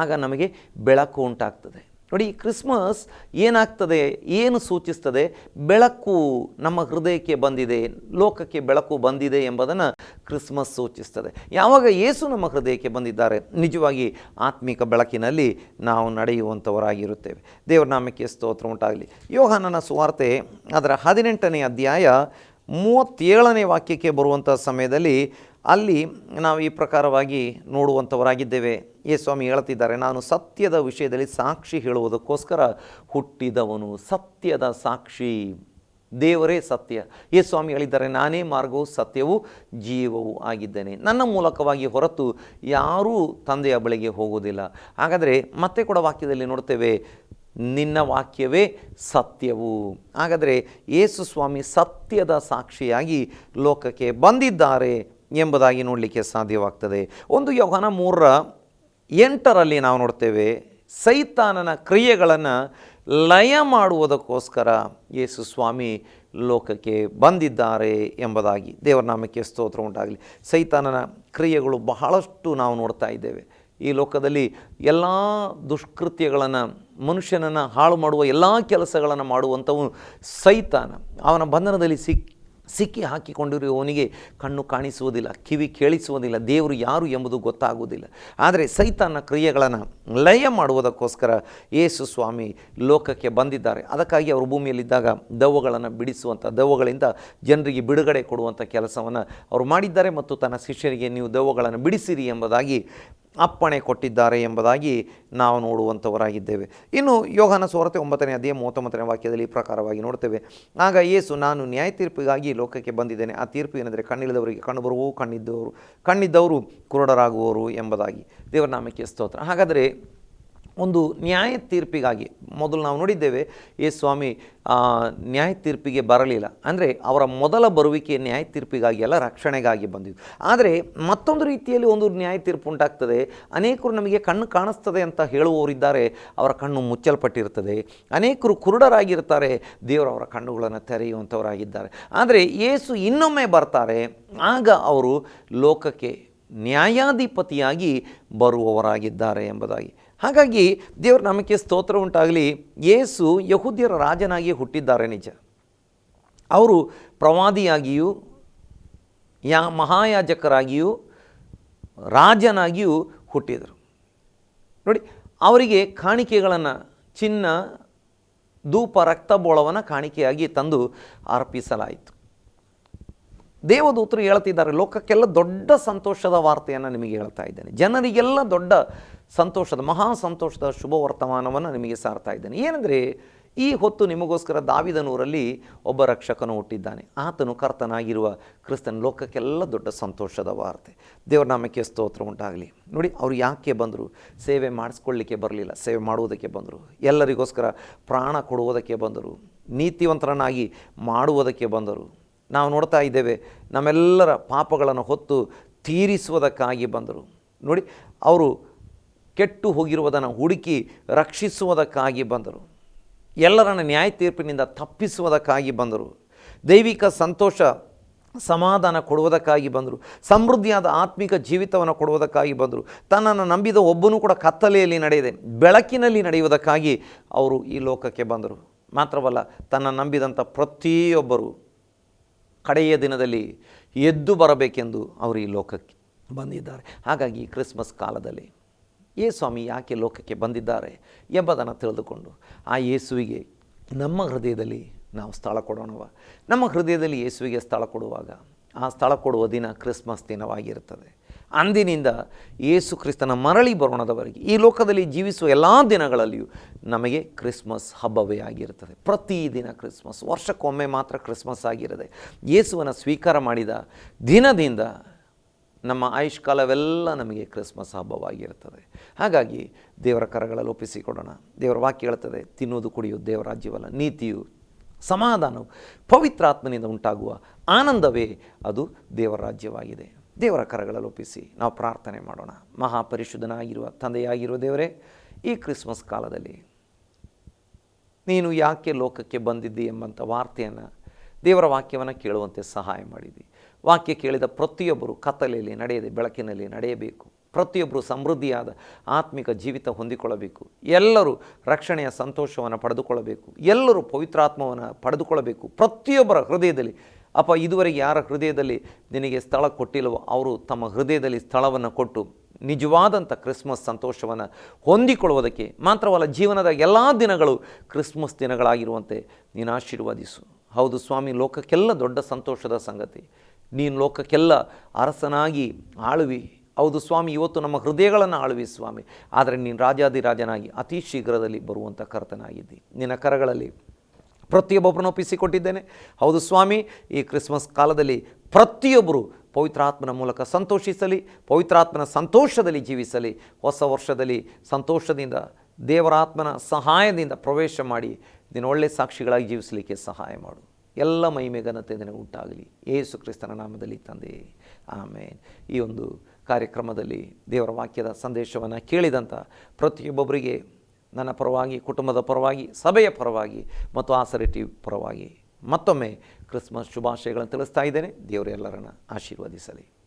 ಆಗ ನಮಗೆ ಬೆಳಕು ಉಂಟಾಗ್ತದೆ. ನೋಡಿ ಕ್ರಿಸ್ಮಸ್ ಏನಾಗ್ತದೆ, ಏನು ಸೂಚಿಸ್ತದೆ? ಬೆಳಕು ನಮ್ಮ ಹೃದಯಕ್ಕೆ ಬಂದಿದೆ, ಲೋಕಕ್ಕೆ ಬೆಳಕು ಬಂದಿದೆ ಎಂಬುದನ್ನು ಕ್ರಿಸ್ಮಸ್ ಸೂಚಿಸ್ತದೆ. ಯಾವಾಗ ಯೇಸು ನಮ್ಮ ಹೃದಯಕ್ಕೆ ಬಂದಿದ್ದಾರೆ, ನಿಜವಾಗಿ ಆತ್ಮಿಕ ಬೆಳಕಿನಲ್ಲಿ ನಾವು ನಡೆಯುವಂಥವರಾಗಿರುತ್ತೇವೆ. ದೇವರ ನಾಮಕ್ಕೆ ಸ್ತೋತ್ರ ಉಂಟಾಗಲಿ. ಯೋಹಾನನ ಸುವಾರ್ತೆ, ಅದರ ಹದಿನೆಂಟನೇ ಅಧ್ಯಾಯ ಮೂವತ್ತೇಳನೇ ವಾಕ್ಯಕ್ಕೆ ಬರುವಂಥ ಸಮಯದಲ್ಲಿ ಅಲ್ಲಿ ನಾವು ಈ ಪ್ರಕಾರವಾಗಿ ನೋಡುವಂಥವರಾಗಿದ್ದೇವೆ. ಯೇ ಸ್ವಾಮಿ ಹೇಳ್ತಿದ್ದಾರೆ ನಾನು ಸತ್ಯದ ವಿಷಯದಲ್ಲಿ ಸಾಕ್ಷಿ ಹೇಳುವುದಕ್ಕೋಸ್ಕರ ಹುಟ್ಟಿದವನು ಸತ್ಯದ ಸಾಕ್ಷಿ. ದೇವರೇ ಸತ್ಯ. ಯೇ ಸ್ವಾಮಿ ಹೇಳಿದ್ದಾರೆ, ನಾನೇ ಮಾರ್ಗವು, ಸತ್ಯವು, ಜೀವವು ಆಗಿದ್ದೇನೆ. ನನ್ನ ಮೂಲಕವಾಗಿ ಹೊರತು ಯಾರೂ ತಂದೆಯ ಬಳಿಗೆ ಹೋಗುವುದಿಲ್ಲ. ಹಾಗಾದರೆ ಮತ್ತೆ ಕೂಡ ವಾಕ್ಯದಲ್ಲಿ ನೋಡ್ತೇವೆ ನಿನ್ನ ವಾಕ್ಯವೇ ಸತ್ಯವು. ಹಾಗಾದರೆ ಯೇಸು ಸ್ವಾಮಿ ಸತ್ಯದ ಸಾಕ್ಷಿಯಾಗಿ ಲೋಕಕ್ಕೆ ಬಂದಿದ್ದಾರೆ. ಎಂಬುದಾಗಿ ನೋಡಲಿಕ್ಕೆ ಸಾಧ್ಯವಾಗ್ತದೆ. ಒಂದು ಯೋಹಾನ ಮೂರರ ಎಂಟರಲ್ಲಿ ನಾವು ನೋಡ್ತೇವೆ, ಸೈತಾನನ ಕ್ರಿಯೆಗಳನ್ನು ಲಯ ಮಾಡುವುದಕ್ಕೋಸ್ಕರ ಯೇಸು ಸ್ವಾಮಿ ಲೋಕಕ್ಕೆ ಬಂದಿದ್ದಾರೆ ಎಂಬುದಾಗಿ ದೇವರ ನಾಮಕ್ಕೆ ಸ್ತೋತ್ರ ಉಂಟಾಗಲಿ. ಸೈತಾನನ ಕ್ರಿಯೆಗಳು ಬಹಳಷ್ಟು ನಾವು ನೋಡ್ತಾ ಇದ್ದೇವೆ. ಈ ಲೋಕದಲ್ಲಿ ಎಲ್ಲ ದುಷ್ಕೃತ್ಯಗಳನ್ನು, ಮನುಷ್ಯನನ್ನು ಹಾಳು ಮಾಡುವ ಎಲ್ಲ ಕೆಲಸಗಳನ್ನು ಮಾಡುವಂಥವು ಸೈತಾನ. ಅವನ ಬಂಧನದಲ್ಲಿ ಸಿಕ್ ಸಿಕ್ಕಿ ಹಾಕಿಕೊಂಡಿರುವವನಿಗೆ ಕಣ್ಣು ಕಾಣಿಸುವುದಿಲ್ಲ, ಕಿವಿ ಕೇಳಿಸುವುದಿಲ್ಲ, ದೇವರು ಯಾರು ಎಂಬುದು ಗೊತ್ತಾಗುವುದಿಲ್ಲ. ಆದರೆ ಸೈತಾನ ಕ್ರಿಯೆಗಳನ್ನು ಲಯ ಮಾಡುವುದಕ್ಕೋಸ್ಕರ ಯೇಸು ಸ್ವಾಮಿ ಲೋಕಕ್ಕೆ ಬಂದಿದ್ದಾರೆ. ಅದಕ್ಕಾಗಿ ಅವರು ಭೂಮಿಯಲ್ಲಿದ್ದಾಗ ದೆವ್ವಗಳನ್ನು ಬಿಡಿಸುವಂಥ ದೆವ್ವಗಳಿಂದ ಜನರಿಗೆ ಬಿಡುಗಡೆ ಕೊಡುವಂಥ ಕೆಲಸವನ್ನು ಅವರು ಮಾಡಿದ್ದಾರೆ ಮತ್ತು ತನ್ನ ಶಿಷ್ಯರಿಗೆ ನೀವು ದೆವ್ವಗಳನ್ನು ಬಿಡಿಸಿರಿ ಎಂಬುದಾಗಿ ಅಪ್ಪಣೆ ಕೊಟ್ಟಿದ್ದಾರೆ ಎಂಬುದಾಗಿ ನಾವು ನೋಡುವಂಥವರಾಗಿದ್ದೇವೆ. ಇನ್ನು ಯೋಹಾನ ಸೋರತೆ ಒಂಬತ್ತನೇ ಅಧ್ಯಾಯ ಮೂವತ್ತೊಂಬತ್ತನೇ ವಾಕ್ಯದಲ್ಲಿ ಈ ಪ್ರಕಾರವಾಗಿ ನೋಡ್ತೇವೆ. ಆಗ ಯೇಸು, ನಾನು ನ್ಯಾಯ ತೀರ್ಪಿಗಾಗಿ ಲೋಕಕ್ಕೆ ಬಂದಿದ್ದೇನೆ. ಆ ತೀರ್ಪು ಏನೆಂದರೆ ಕಣ್ಣಿಲ್ಲದವರಿಗೆ ಕಣ್ಣು ಬರುವವು, ಕಣ್ಣಿದ್ದವರು ಕಣ್ಣಿದ್ದವರು ಕುರುಡರಾಗುವವರು ಎಂಬುದಾಗಿ. ದೇವರ ನಾಮಕ್ಕೆ ಸ್ತೋತ್ರ. ಹಾಗಾದರೆ ಒಂದು ನ್ಯಾಯ ತೀರ್ಪಿಗಾಗಿ ಮೊದಲು ನಾವು ನೋಡಿದ್ದೇವೆ, ಏ ಸ್ವಾಮಿ ನ್ಯಾಯ ತೀರ್ಪಿಗೆ ಬರಲಿಲ್ಲ. ಅಂದರೆ ಅವರ ಮೊದಲ ಬರುವಿಕೆ ನ್ಯಾಯ ತೀರ್ಪಿಗಾಗಿ ಅಲ್ಲ, ರಕ್ಷಣೆಗಾಗಿ ಬಂದಿದ್ದು. ಆದರೆ ಮತ್ತೊಂದು ರೀತಿಯಲ್ಲಿ ಒಂದು ನ್ಯಾಯ ತೀರ್ಪು ಉಂಟಾಗ್ತದೆ. ಅನೇಕರು ನಮಗೆ ಕಣ್ಣು ಕಾಣಿಸ್ತದೆ ಅಂತ ಹೇಳುವವರಿದ್ದಾರೆ ಅವರ ಕಣ್ಣು ಮುಚ್ಚಲ್ಪಟ್ಟಿರ್ತದೆ ಅನೇಕರು ಕುರುಡರಾಗಿರ್ತಾರೆ ದೇವರು ಅವರ ಕಣ್ಣುಗಳನ್ನು ತೆರೆಯುವಂಥವರಾಗಿದ್ದಾರೆ. ಆದರೆ ಯೇಸು ಇನ್ನೊಮ್ಮೆ ಬರ್ತಾರೆ, ಆಗ ಅವರು ಲೋಕಕ್ಕೆ ನ್ಯಾಯಾಧಿಪತಿಯಾಗಿ ಬರುವವರಾಗಿದ್ದಾರೆ ಎಂಬುದಾಗಿ. ಹಾಗಾಗಿ ದೇವರ ನಮಗೆ ಸ್ತೋತ್ರ ಉಂಟಾಗಲಿ. ಯೇಸು ಯಹೂದ್ಯರ ರಾಜನಾಗಿ ಹುಟ್ಟಿದ್ದಾರೆ ನಿಜ. ಅವರು ಪ್ರವಾದಿಯಾಗಿಯೂ, ಯಾ ಮಹಾಯಾಜಕರಾಗಿಯೂ, ರಾಜನಾಗಿಯೂ ಹುಟ್ಟಿದರು. ನೋಡಿ, ಅವರಿಗೆ ಕಾಣಿಕೆಗಳನ್ನು, ಚಿನ್ನ, ಧೂಪ ರಕ್ತಬೋಳವನ್ನು ಕಾಣಿಕೆಯಾಗಿ ತಂದು ಅರ್ಪಿಸಲಾಯಿತು. ದೇವದೂತರು ಹೇಳ್ತಿದ್ದಾರೆ, ಲೋಕಕ್ಕೆಲ್ಲ ದೊಡ್ಡ ಸಂತೋಷದ ವಾರ್ತೆಯನ್ನು ನಿಮಗೆ ಹೇಳ್ತಾ ಇದ್ದೇನೆ. ಜನರಿಗೆಲ್ಲ ದೊಡ್ಡ ಸಂತೋಷದ, ಮಹಾ ಸಂತೋಷದ ಶುಭ ವರ್ತಮಾನವನ್ನು ನಿಮಗೆ ಸಾರ್ತಾ ಇದ್ದೇನೆ. ಏನಂದರೆ, ಈ ಹೊತ್ತು ನಿಮಗೋಸ್ಕರ ದಾವಿದನೂರಲ್ಲಿ ಒಬ್ಬ ರಕ್ಷಕನು ಹುಟ್ಟಿದ್ದಾನೆ. ಆತನು ಕರ್ತನಾಗಿರುವ ಕ್ರಿಸ್ತನ ಲೋಕಕ್ಕೆಲ್ಲ ದೊಡ್ಡ ಸಂತೋಷದ ವಾರ್ತೆ. ದೇವರ ನಾಮಕ್ಕೆ ಸ್ತೋತ್ರ ಉಂಟಾಗಲಿ. ನೋಡಿ, ಅವರು ಯಾಕೆ ಬಂದರು? ಸೇವೆ ಮಾಡಿಸ್ಕೊಳ್ಳಿಕ್ಕೆ ಬರಲಿಲ್ಲ, ಸೇವೆ ಮಾಡುವುದಕ್ಕೆ ಬಂದರು. ಎಲ್ಲರಿಗೋಸ್ಕರ ಪ್ರಾಣ ಕೊಡುವುದಕ್ಕೆ ಬಂದರು. ನೀತಿವಂತರನ್ನಾಗಿ ಮಾಡುವುದಕ್ಕೆ ಬಂದರು. ನಾವು ನೋಡ್ತಾ ಇದ್ದೇವೆ, ನಮ್ಮೆಲ್ಲರ ಪಾಪಗಳನ್ನು ಹೊತ್ತು ತೀರಿಸುವುದಕ್ಕಾಗಿ ಬಂದರು. ನೋಡಿ, ಅವರು ಕೆಟ್ಟು ಹೋಗಿರುವುದನ್ನು ಹುಡುಕಿ ರಕ್ಷಿಸುವುದಕ್ಕಾಗಿ ಬಂದರು. ಎಲ್ಲರನ್ನ ನ್ಯಾಯ ತೀರ್ಪಿನಿಂದ ತಪ್ಪಿಸುವುದಕ್ಕಾಗಿ ಬಂದರು. ದೈವಿಕ ಸಂತೋಷ, ಸಮಾಧಾನ ಕೊಡುವುದಕ್ಕಾಗಿ ಬಂದರು. ಸಮೃದ್ಧಿಯಾದ ಆತ್ಮಿಕ ಜೀವಿತವನ್ನು ಕೊಡುವುದಕ್ಕಾಗಿ ಬಂದರು. ತನ್ನನ್ನು ನಂಬಿದ ಒಬ್ಬನೂ ಕೂಡ ಕತ್ತಲೆಯಲ್ಲಿ ನಡೆಯದೆ, ಬೆಳಕಿನಲ್ಲಿ ನಡೆಯುವುದಕ್ಕಾಗಿ ಅವರು ಈ ಲೋಕಕ್ಕೆ ಬಂದರು. ಮಾತ್ರವಲ್ಲ, ತನ್ನ ನಂಬಿದಂಥ ಪ್ರತಿಯೊಬ್ಬರು ಕಡೆಯ ದಿನದಲ್ಲಿ ಎದ್ದು ಬರಬೇಕೆಂದು ಅವರು ಈ ಲೋಕಕ್ಕೆ ಬಂದಿದ್ದಾರೆ. ಹಾಗಾಗಿ ಕ್ರಿಸ್ಮಸ್ ಕಾಲದಲ್ಲಿ ಸ್ವಾಮಿ, ಯಾಕೆ ಲೋಕಕ್ಕೆ ಬಂದಿದ್ದಾರೆ ಎಂಬುದನ್ನು ತಿಳಿದುಕೊಂಡು ಆ ಯೇಸುವಿಗೆ ನಮ್ಮ ಹೃದಯದಲ್ಲಿ ನಾವು ಸ್ಥಳ ಕೊಡೋಣವ. ನಮ್ಮ ಹೃದಯದಲ್ಲಿ ಯೇಸುವಿಗೆ ಸ್ಥಳ ಕೊಡುವಾಗ ಆ ಸ್ಥಳ ಕೊಡುವ ದಿನ ಕ್ರಿಸ್ಮಸ್ ದಿನವಾಗಿರುತ್ತದೆ. ಅಂದಿನಿಂದ ಯೇಸು ಕ್ರಿಸ್ತನ ಮರಳಿ ಬರೋಣದವರೆಗೆ ಈ ಲೋಕದಲ್ಲಿ ಜೀವಿಸುವ ಎಲ್ಲ ದಿನಗಳಲ್ಲಿಯೂ ನಮಗೆ ಕ್ರಿಸ್ಮಸ್ ಹಬ್ಬವೇ ಆಗಿರುತ್ತದೆ. ಪ್ರತಿದಿನ ಕ್ರಿಸ್ಮಸ್, ವರ್ಷಕ್ಕೊಮ್ಮೆ ಮಾತ್ರ ಕ್ರಿಸ್ಮಸ್ ಆಗಿರದೆ ಯೇಸುವನ್ನು ಸ್ವೀಕಾರ ಮಾಡಿದ ದಿನದಿಂದ ನಮ್ಮ ಆಯುಷ್ಕಾಲವೆಲ್ಲ ನಮಗೆ ಕ್ರಿಸ್ಮಸ್ ಹಬ್ಬವಾಗಿರುತ್ತದೆ ಹಾಗಾಗಿ ದೇವರ ಕರಗಳಲ್ಲಿ ಒಪ್ಪಿಸಿಕೊಡೋಣ. ದೇವರ ವಾಕ್ಯ ಹೇಳ್ತದೆ, ತಿನ್ನುವುದು ಕುಡಿಯುವುದು ದೇವರ ರಾಜ್ಯವಲ್ಲ, ನೀತಿಯು ಸಮಾಧಾನವು ಪವಿತ್ರಾತ್ಮನಿಂದ ಉಂಟಾಗುವ ಆನಂದವೇ ಅದು ದೇವರ ರಾಜ್ಯವಾಗಿದೆ. ದೇವರ ಕರಗಳಲ್ಲಿ ಒಪ್ಪಿಸಿ, ನಾವು ಪ್ರಾರ್ಥನೆ ಮಾಡೋಣ. ಮಹಾಪರಿಶುದ್ಧನಾಗಿರುವ ತಂದೆಯಾಗಿರುವ ದೇವರೇ, ಈ ಕ್ರಿಸ್ಮಸ್ ಕಾಲದಲ್ಲಿ ನೀನು ಯಾಕೆ ಲೋಕಕ್ಕೆ ಬಂದಿದ್ದಿ ಎಂಬಂಥ ವಾರ್ತೆಯನ್ನು ದೇವರ ವಾಕ್ಯವನ್ನು ಕೇಳುವಂತೆ ಸಹಾಯ ಮಾಡಿದಿ. ವಾಕ್ಯ ಕೇಳಿದ ಪ್ರತಿಯೊಬ್ಬರು ಕತ್ತಲೆಯಲ್ಲಿ ನಡೆಯದೆ, ಬೆಳಕಿನಲ್ಲಿ ನಡೆಯಬೇಕು. ಪ್ರತಿಯೊಬ್ಬರು ಸಮೃದ್ಧಿಯಾದ ಆತ್ಮಿಕ ಜೀವಿತ ಹೊಂದಿಕೊಳ್ಳಬೇಕು. ಎಲ್ಲರೂ ರಕ್ಷಣೆಯ ಸಂತೋಷವನ್ನು ಪಡೆದುಕೊಳ್ಳಬೇಕು. ಎಲ್ಲರೂ ಪವಿತ್ರಾತ್ಮವನ್ನು ಪಡೆದುಕೊಳ್ಳಬೇಕು. ಪ್ರತಿಯೊಬ್ಬರ ಹೃದಯದಲ್ಲಿ, ಅಪ್ಪ, ಇದುವರೆಗೆ ಯಾರ ಹೃದಯದಲ್ಲಿ ನಿನಗೆ ಸ್ಥಳ ಕೊಟ್ಟಿಲ್ಲವೋ, ಅವರು ತಮ್ಮ ಹೃದಯದಲ್ಲಿ ಸ್ಥಳವನ್ನು ಕೊಟ್ಟು ನಿಜವಾದಂಥ ಕ್ರಿಸ್ಮಸ್ ಸಂತೋಷವನ್ನು ಹೊಂದಿಕೊಳ್ಳುವುದಕ್ಕೆ ಮಾತ್ರವಲ್ಲ, ಜೀವನದ ಎಲ್ಲ ದಿನಗಳು ಕ್ರಿಸ್ಮಸ್ ದಿನಗಳಾಗಿರುವಂತೆ ನೀನು ಆಶೀರ್ವದಿಸು. ಹೌದು ಸ್ವಾಮಿ, ಲೋಕಕ್ಕೆಲ್ಲ ದೊಡ್ಡ ಸಂತೋಷದ ಸಂಗತಿ. ನೀನು ಲೋಕಕ್ಕೆಲ್ಲ ಅರಸನಾಗಿ ಆಳುವಿ. ಹೌದು ಸ್ವಾಮಿ, ಇವತ್ತು ನಮ್ಮ ಹೃದಯಗಳನ್ನು ಆಳುವಿ ಸ್ವಾಮಿ. ಆದರೆ ನೀನು ರಾಜಾದಿರಾಜನಾಗಿ ಅತಿ ಶೀಘ್ರದಲ್ಲಿ ಬರುವಂಥ ಕರ್ತನಾಗಿದ್ದಿ. ನಿನ್ನ ಕರಗಳಲ್ಲಿ ಪ್ರತಿಯೊಬ್ಬೊಬ್ಬರನ್ನು ಒಪ್ಪಿಸಿಕೊಟ್ಟಿದ್ದೇನೆ. ಹೌದು ಸ್ವಾಮಿ, ಈ ಕ್ರಿಸ್ಮಸ್ ಕಾಲದಲ್ಲಿ ಪ್ರತಿಯೊಬ್ಬರು ಪವಿತ್ರಾತ್ಮನ ಮೂಲಕ ಸಂತೋಷಿಸಲಿ, ಪವಿತ್ರಾತ್ಮನ ಸಂತೋಷದಲ್ಲಿ ಜೀವಿಸಲಿ, ಹೊಸ ವರ್ಷದಲ್ಲಿ ಸಂತೋಷದಿಂದ ದೇವರಾತ್ಮನ ಸಹಾಯದಿಂದ ಪ್ರವೇಶ ಮಾಡಿ ನೀನು ಒಳ್ಳೆ ಸಾಕ್ಷಿಗಳಾಗಿ ಜೀವಿಸಲಿಕ್ಕೆ ಸಹಾಯ ಮಾಡು. ಎಲ್ಲ ಮಹಿಮೆ ಘನತೆ ನಿನಗೆ ಉಂಟಾಗಲಿ. ಏಸು ಕ್ರಿಸ್ತನ ನಾಮದಲ್ಲಿ ತಂದೆ. ಆಮೇಲೆ ಈ ಒಂದು ಕಾರ್ಯಕ್ರಮದಲ್ಲಿ ದೇವರ ವಾಕ್ಯದ ಸಂದೇಶವನ್ನು ಕೇಳಿದಂಥ ಪ್ರತಿಯೊಬ್ಬೊಬ್ಬರಿಗೆ ನನ್ನ ಪರವಾಗಿ, ಕುಟುಂಬದ ಪರವಾಗಿ, ಸಭೆಯ ಪರವಾಗಿ ಮತ್ತು ಆಸರೆ ಟಿ ಪರವಾಗಿ ಮತ್ತೊಮ್ಮೆ ಕ್ರಿಸ್ಮಸ್ ಶುಭಾಶಯಗಳನ್ನು ತಿಳಿಸ್ತಾ ಇದ್ದೇನೆ. ದೇವರು ಎಲ್ಲರನ್ನ ಆಶೀರ್ವದಿಸಲಿ.